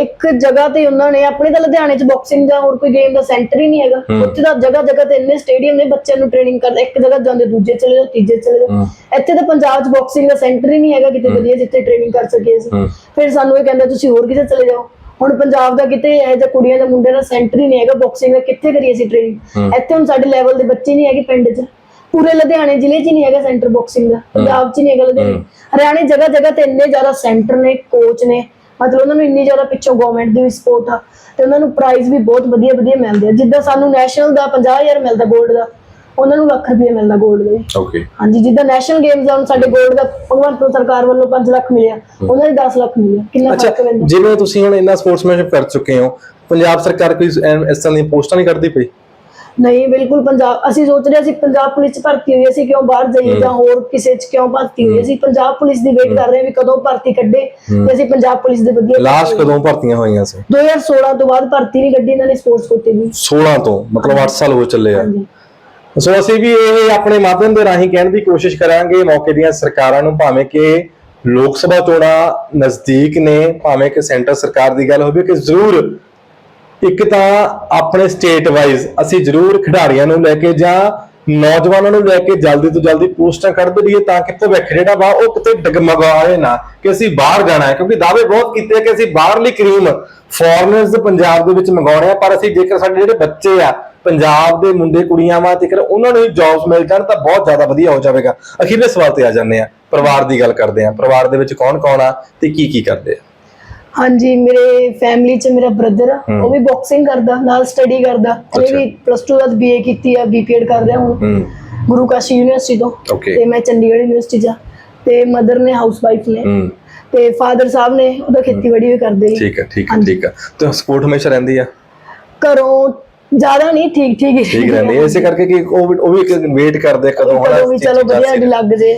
Speaker 1: ਇੱਕ ਜਗ੍ਹਾ ਤੇ ਉਹਨਾਂ ਨੇ ਆਪਣੇ ਤਾਂ ਲੁਧਿਆਣੇ 'ਚ ਬਾਕਸਿੰਗ ਦਾ ਹੋਰ ਕੋਈ ਗੇਮ ਦਾ ਸੈਂਟਰ ਹੀ ਨਹੀਂ ਹੈਗਾ। ਉੱਥੇ ਤਾਂ ਜਗ੍ਹਾ ਜਗ੍ਹਾ ਤੇ ਇੰਨੇ ਸਟੇਡੀਅਮ ਨੇ ਬੱਚਿਆਂ ਨੂੰ ਟ੍ਰੇਨਿੰਗ ਕਰਦੇ ਇੱਕ ਜਗ੍ਹਾ ਜਾਂਦੇ ਦੂਜੇ ਚਲੇ ਜਾਓ ਤੀਜੇ ਚਲੇ ਜਾਓ। ਇੱਥੇ ਤਾਂ ਪੰਜਾਬ 'ਚ ਬਾਕਸਿੰਗ ਦਾ ਸੈਂਟਰ ਹੀ ਨਹੀਂ ਹੈਗਾ ਕਿਤੇ ਵਧੀਆ ਜਿੱਥੇ ਟ੍ਰੇਨਿੰਗ ਕਰ ਸਕੀਏ ਅਸੀਂ। ਫਿਰ ਸਾਨੂੰ ਇਹ ਕਹਿੰਦੇ ਤੁਸੀਂ ਹੋਰ ਕਿਤੇ ਚਲੇ ਜਾਓ। ਹੁਣ ਪੰਜਾਬ ਦਾ ਕਿਤੇ ਇਹ ਜਾਂ ਕੁੜੀਆਂ ਜਾਂ ਮੁੰਡਿਆਂ ਦਾ ਸੈਂਟਰ ਹੀ ਨਹੀਂ ਹੈਗਾ ਬਾਕਸਿੰਗ ਦਾ ਕਿੱਥੇ ਕਰੀਏ ਅਸੀਂ ਟ੍ਰੇਨਿੰਗ ਇੱਥੇ ਹੁਣ ਸਾਡੇ ਲੈਵਲ ਦੇ ਬੱਚੇ ਨਹੀਂ ਹੈਗੇ ਪਿੰਡ 'ਚ। ਪੂਰੇ ਲੁਧਿਆਣੇ ਜ਼ਿਲ੍ਹੇ 'ਚ ਨਹੀਂ ਹੈਗਾ ਸੈਂਟਰ ਬਾਕਸਿੰਗ ਦਾ ਪੰਜਾਬ 'ਚ ਨਹੀਂ ਹੈਗਾ ਲੁਧਿਆਣੇ। ਹਰਿਆਣੇ ਜਗ੍ਹਾ ਜਗ੍ਹਾ ਤੇ ਇੰਨੇ ਜ਼ਿਆਦਾ ਸੈਂਟਰ ਨੇ ਕੋਚ ਨੇ ਮਤਲਬ ਉਹਨਾਂ ਨੂੰ ਇੰਨੀ ਜ਼ਿਆਦਾ ਪਿੱਛੋਂ ਗਵਰਨਮੈਂਟ ਦੀ ਸਪੋਰਟ ਆ ਤੇ ਉਹਨਾਂ ਨੂੰ ਪ੍ਰਾਈਜ਼ ਵੀ ਬਹੁਤ ਵਧੀਆ ਵਧੀਆ ਮਿਲਦੇ ਆ। ਜਿੱਦਾਂ ਸਾਨੂੰ ਨੈਸ਼ਨਲ ਦਾ 50000 ਮਿਲਦਾ 골ਡ ਦਾ ਉਹਨਾਂ ਨੂੰ ਲੱਖ ਰੁਪਏ ਮਿਲਦਾ 골ਡ ਦੇ।
Speaker 2: ਓਕੇ
Speaker 1: ਹਾਂਜੀ ਜਿੱਦਾਂ ਨੈਸ਼ਨਲ ਗੇਮਸ ਆ ਹੁਣ ਸਾਡੇ 골ਡ ਦਾ ਭਗਵੰਤ ਸਰਕਾਰ ਵੱਲੋਂ 5 ਲੱਖ ਮਿਲਿਆ ਉਹਨਾਂ ਨੂੰ 10 ਲੱਖ ਮਿਲਿਆ। ਕਿੰਨਾ ਫ਼ਰਕ ਪੈਂਦਾ?
Speaker 2: ਜਿਵੇਂ ਤੁਸੀਂ ਹੁਣ ਇੰਨਾ ਸਪੋਰਟਸਮੈਨਸ਼ਿਪ ਕਰ ਚੁੱਕੇ ਹੋ ਪੰਜਾਬ ਸਰਕਾਰ ਕੋਈ ਇਸ ਤਰ੍ਹਾਂ ਦੀਆਂ ਪੋਸਟਾਂ ਨਹੀਂ ਕਰਦੀ ਪਈ?
Speaker 1: ਨਹੀਂ ਬਿਲਕੁਲ ਪੰਜਾਬ ਅਸੀਂ ਸੋਚ ਰਹੇ ਸੀ ਪੰਜਾਬ ਪੁਲਿਸ ਭਰਤੀ ਹੋਈ ਅਸੀਂ ਕਿਉਂ ਬਾਹਰ ਜਾਈਏ ਜਾਂ ਹੋਰ ਕਿਸੇ ਚ ਕਿਉਂ ਭਰਤੀ ਹੋਈ ਅਸੀਂ ਪੰਜਾਬ ਪੁਲਿਸ ਦੀ ਵੇਟ ਕਰ ਰਹੇ ਹਾਂ ਵੀ ਕਦੋਂ ਭਰਤੀ ਕੱਢੇ ਤੇ ਅਸੀਂ ਪੰਜਾਬ ਪੁਲਿਸ ਦੇ ਵਧੀਆ
Speaker 2: ਲਾਸਟ ਕਦੋਂ ਭਰਤੀਆਂ ਹੋਈਆਂ ਸੀ?
Speaker 1: 2016 ਤੋਂ ਬਾਅਦ ਭਰਤੀ ਨਹੀਂ ਕੱਢੀ ਇਹਨਾਂ ਨੇ ਸਪੋਰਟਸ ਕੋਟੇ ਦੀ।
Speaker 2: 16 ਤੋਂ ਮਤਲਬ 8 ਸਾਲ ਹੋ ਚੱਲੇ ਆ। ਸੋ ਅਸੀਂ ਵੀ ਇਹ ਆਪਣੇ ਮਾਧਿਅਮ ਦੇ ਰਾਹੀਂ ਕਹਿਣ ਦੀ ਕੋਸ਼ਿਸ਼ ਕਰਾਂਗੇ ਮੌਕੇ ਦੀਆਂ ਸਰਕਾਰਾਂ ਨੂੰ ਭਾਵੇਂ ਕਿ ਲੋਕ ਸਭਾ ਚੋਣਾਂ ਨਜ਼ਦੀਕ ਨੇ ਭਾਵੇਂ ਕਿ ਸੈਂਟਰ ਸਰਕਾਰ ਦੀ ਗੱਲ ਹੋਵੇ ਕਿ ਜ਼ਰੂਰ ਇੱਕ ਤਾਂ ਆਪਣੇ ਸਟੇਟ ਵਾਈਜ਼ ਅਸੀਂ ਜ਼ਰੂਰ ਖਿਡਾਰੀਆਂ ਨੂੰ ਲੈ ਕੇ ਜਾਂ ਨੌਜਵਾਨਾਂ ਨੂੰ ਲੈ ਕੇ ਜਲਦੀ ਤੋਂ ਜਲਦੀ ਪੋਸਟਾਂ ਕੱਢ ਦਈਏ ਤਾਂ ਕਿ ਭਵਿੱਖ ਜਿਹੜਾ ਵਾ ਉਹ ਕਿਤੇ ਡਗਮਗਾਏ ਨਾ ਕਿ ਅਸੀਂ ਬਾਹਰ ਜਾਣਾ ਹੈ, ਕਿਉਂਕਿ ਦਾਅਵੇ ਬਹੁਤ ਕੀਤੇ ਕਿ ਅਸੀਂ ਬਾਹਰਲੀ ਕਰੀਮ ਫੋਰਨਰਸ ਪੰਜਾਬ ਦੇ ਵਿੱਚ ਮੰਗਾਉਣੇ ਆ, ਪਰ ਅਸੀਂ ਜੇਕਰ ਸਾਡੇ ਜਿਹੜੇ ਬੱਚੇ ਆ, ਪੰਜਾਬ ਦੇ ਮੁੰਡੇ ਕੁੜੀਆਂ ਵਾ, ਜੇਕਰ ਉਹਨਾਂ ਨੂੰ ਜੌਬਸ ਮਿਲ ਜਾਣ ਤਾਂ ਬਹੁਤ ਜ਼ਿਆਦਾ ਵਧੀਆ ਹੋ ਜਾਵੇਗਾ। ਅਖੀਰਲੇ ਸਵਾਲ ਤੇ ਆ ਜਾਂਦੇ ਆ ਪਰਿਵਾਰ ਦੀ ਗੱਲ ਕਰਦੇ ਆ ਪਰਿਵਾਰ ਦੇ ਵਿੱਚ ਕੌਣ ਕੌਣ ਆ ਤੇ ਕੀ ਕੀ ਕਰਦੇ ਆ।
Speaker 1: ਹਾਂਜੀ ਮੇਰੇ ਫੈਮਿਲੀ ਚ ਮੇਰਾ ਬ੍ਰਦਰ ਆ ਉਹ ਵੀ ਬਾਕਸਿੰਗ ਕਰਦਾ ਨਾਲ ਸਟੱਡੀ ਕਰਦਾ। ਉਹਨੇ। ਵੀ ਪਲੱਸ 2 ਬਾਅਦ ਬੀਏ ਕੀਤੀ ਆ ਬੀਪੀਐਡ ਕਰ ਰਿਹਾ ਹੁਣ। ਗੁਰੂ ਕਾਸ਼ੀ ਯੂਨੀਵਰਸਿਟੀ ਤੋਂ. ਤੇ ਮੈਂ ਚੰਡੀਗੜ੍ਹ ਯੂਨੀਵਰਸਿਟੀ ਜਾ ਤੇ ਮਦਰ ਨੇ ਹਾਊਸ ਵਾਈਫ ਨੇ ਤੇ ਫਾਦਰ ਸਾਹਿਬ ਨੇ ਉਹਦਾ ਖੇਤੀਬਾੜੀ ਵੀ ਕਰਦੇ ਨੇ।
Speaker 2: ਠੀਕ ਹੈ ਠੀਕ ਹੈ ਠੀਕ ਹੈ। ਤੇ ਸਪੋਰਟ ਹਮੇਸ਼ਾ ਰਹਿੰਦੀ ਆ?
Speaker 1: ਘਰੋਂ ਜ਼ਿਆਦਾ ਨਹੀਂ ਠੀਕ ਠੀਕ ਹੀ।
Speaker 2: ਠੀਕ ਰਹਿੰਦੇ। ਇਸੇ ਕਰਕੇ ਕਿ ਉਹ ਉਹ ਵੀ ਇੱਕ ਵੇਟ ਕਰਦੇ ਕਦੋਂ ਇਸ
Speaker 1: ਚਲੋ ਵਧੀਆ ਲੱਗ ਜੇ।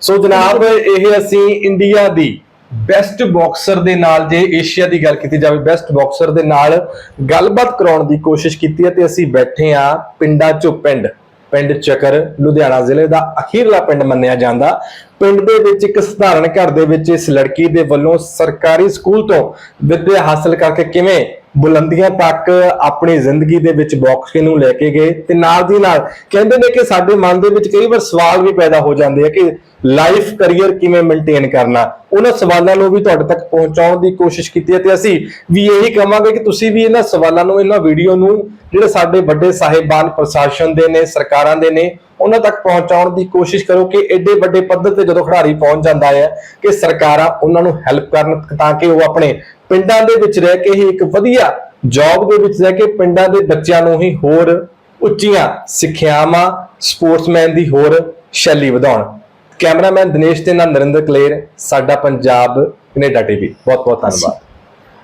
Speaker 2: ਸੋ ਜਨਾਬ ਇਹ ਅਸੀਂ ਇੰਡੀਆ ਦੀ ਬੈਸਟ ਬਾਕਸਰ ਦੇ ਨਾਲ ਜੇ ਏਸ਼ੀਆ ਦੀ ਗੱਲ ਕੀਤੀ ਜਾਵੇ ਬੈਸਟ ਬਾਕਸਰ ਦੇ ਨਾਲ ਗੱਲਬਾਤ ਕਰਾਉਣ ਦੀ ਕੋਸ਼ਿਸ਼ ਕੀਤੀ ਹੈ ਤੇ ਅਸੀਂ ਬੈਠੇ ਆ ਪਿੰਡਾਂ ਚੋਂ ਪਿੰਡ ਪਿੰਡ ਚੱਕਰ, ਲੁਧਿਆਣਾ ਜ਼ਿਲ੍ਹੇ ਦਾ ਅਖੀਰਲਾ ਪਿੰਡ ਮੰਨਿਆ ਜਾਂਦਾ। ਪਿੰਡ ਦੇ ਵਿੱਚ ਇੱਕ ਸਧਾਰਨ ਘਰ ਦੇ ਵਿੱਚ ਇਸ ਲੜਕੀ ਦੇ ਵੱਲੋਂ ਸਰਕਾਰੀ ਸਕੂਲ ਤੋਂ ਵਿੱਦਿਆ ਹਾਸਲ ਕਰਕੇ ਕਿਵੇਂ ਬੁਲੰਦੀਆਂ ਤੱਕ ਆਪਣੀ ਜ਼ਿੰਦਗੀ ਦੇ ਵਿੱਚ ਬਾਕਸਿੰਗ ਨੂੰ ਲੈ ਕੇ ਗਏ ਤੇ ਨਾਲ ਦੀ ਨਾਲ ਕਹਿੰਦੇ ਨੇ ਕਿ ਸਾਡੇ ਮਨ ਦੇ ਵਿੱਚ ਕਈ ਵਾਰ ਸਵਾਲ ਵੀ ਪੈਦਾ ਹੋ ਜਾਂਦੇ ਆ ਕਿ ਲਾਈਫ ਕੈਰੀਅਰ ਕਿਵੇਂ ਮੇਨਟੇਨ ਕਰਨਾ? ਉਹਨਾਂ ਸਵਾਲਾਂ ਨੂੰ ਵੀ ਤੁਹਾਡੇ ਤੱਕ ਪਹੁੰਚਾਉਣ ਦੀ ਕੋਸ਼ਿਸ਼ ਕੀਤੀ ਹੈ ਤੇ ਅਸੀਂ ਵੀ ਇਹੀ ਕਹਾਂਗੇ ਕਿ ਤੁਸੀਂ ਵੀ ਇਹਨਾਂ ਸਵਾਲਾਂ ਨੂੰ, ਇਹਨਾਂ ਵੀਡੀਓ ਨੂੰ ਜਿਹੜੇ ਸਾਡੇ ਵੱਡੇ ਸਾਹਿਬਾਨ ਪ੍ਰਸ਼ਾਸਨ ਦੇ ਨੇ, ਸਰਕਾਰਾਂ ਦੇ ਨੇ, ਉਹਨਾਂ ਤੱਕ ਪਹੁੰਚਾਉਣ ਦੀ ਕੋਸ਼ਿਸ਼ ਕਰੋ ਕਿ ਐਡੇ ਵੱਡੇ ਪੱਧਰ ਤੇ ਜਦੋਂ ਖਿਡਾਰੀ ਪਹੁੰਚ ਜਾਂਦਾ ਹੈ ਕਿ ਸਰਕਾਰਾਂ ਉਹਨਾਂ ਨੂੰ ਹੈਲਪ ਕਰਨ ਤਾਂ ਕਿ ਉਹ ਆਪਣੇ ਪਿੰਡਾਂ ਦੇ ਵਿੱਚ ਰਹਿ ਕੇ ਹੀ ਇੱਕ ਵਧੀਆ ਜੌਬ ਦੇ ਵਿੱਚ ਰਹਿ ਕੇ ਪਿੰਡਾਂ ਦੇ ਬੱਚਿਆਂ ਨੂੰ ਹੀ ਹੋਰ ਉੱਚੀਆਂ ਸਿੱਖਿਆਵਾਂ ਸਪੋਰਟਸਮੈਨ ਦੀ ਹੋਰ ਸ਼ੈਲੀ ਵਧਾਉਣ। ਕੈਮਰਾਮੈਨ ਦਿਨੇਸ਼ ਤੇ ਨਾਲ ਨਰਿੰਦਰ ਕਲੇਰ, ਸਾਡਾ ਪੰਜਾਬ, ਕੈਨੇਡਾ ਟੀਵੀ। ਬਹੁਤ ਬਹੁਤ ਧੰਨਵਾਦ।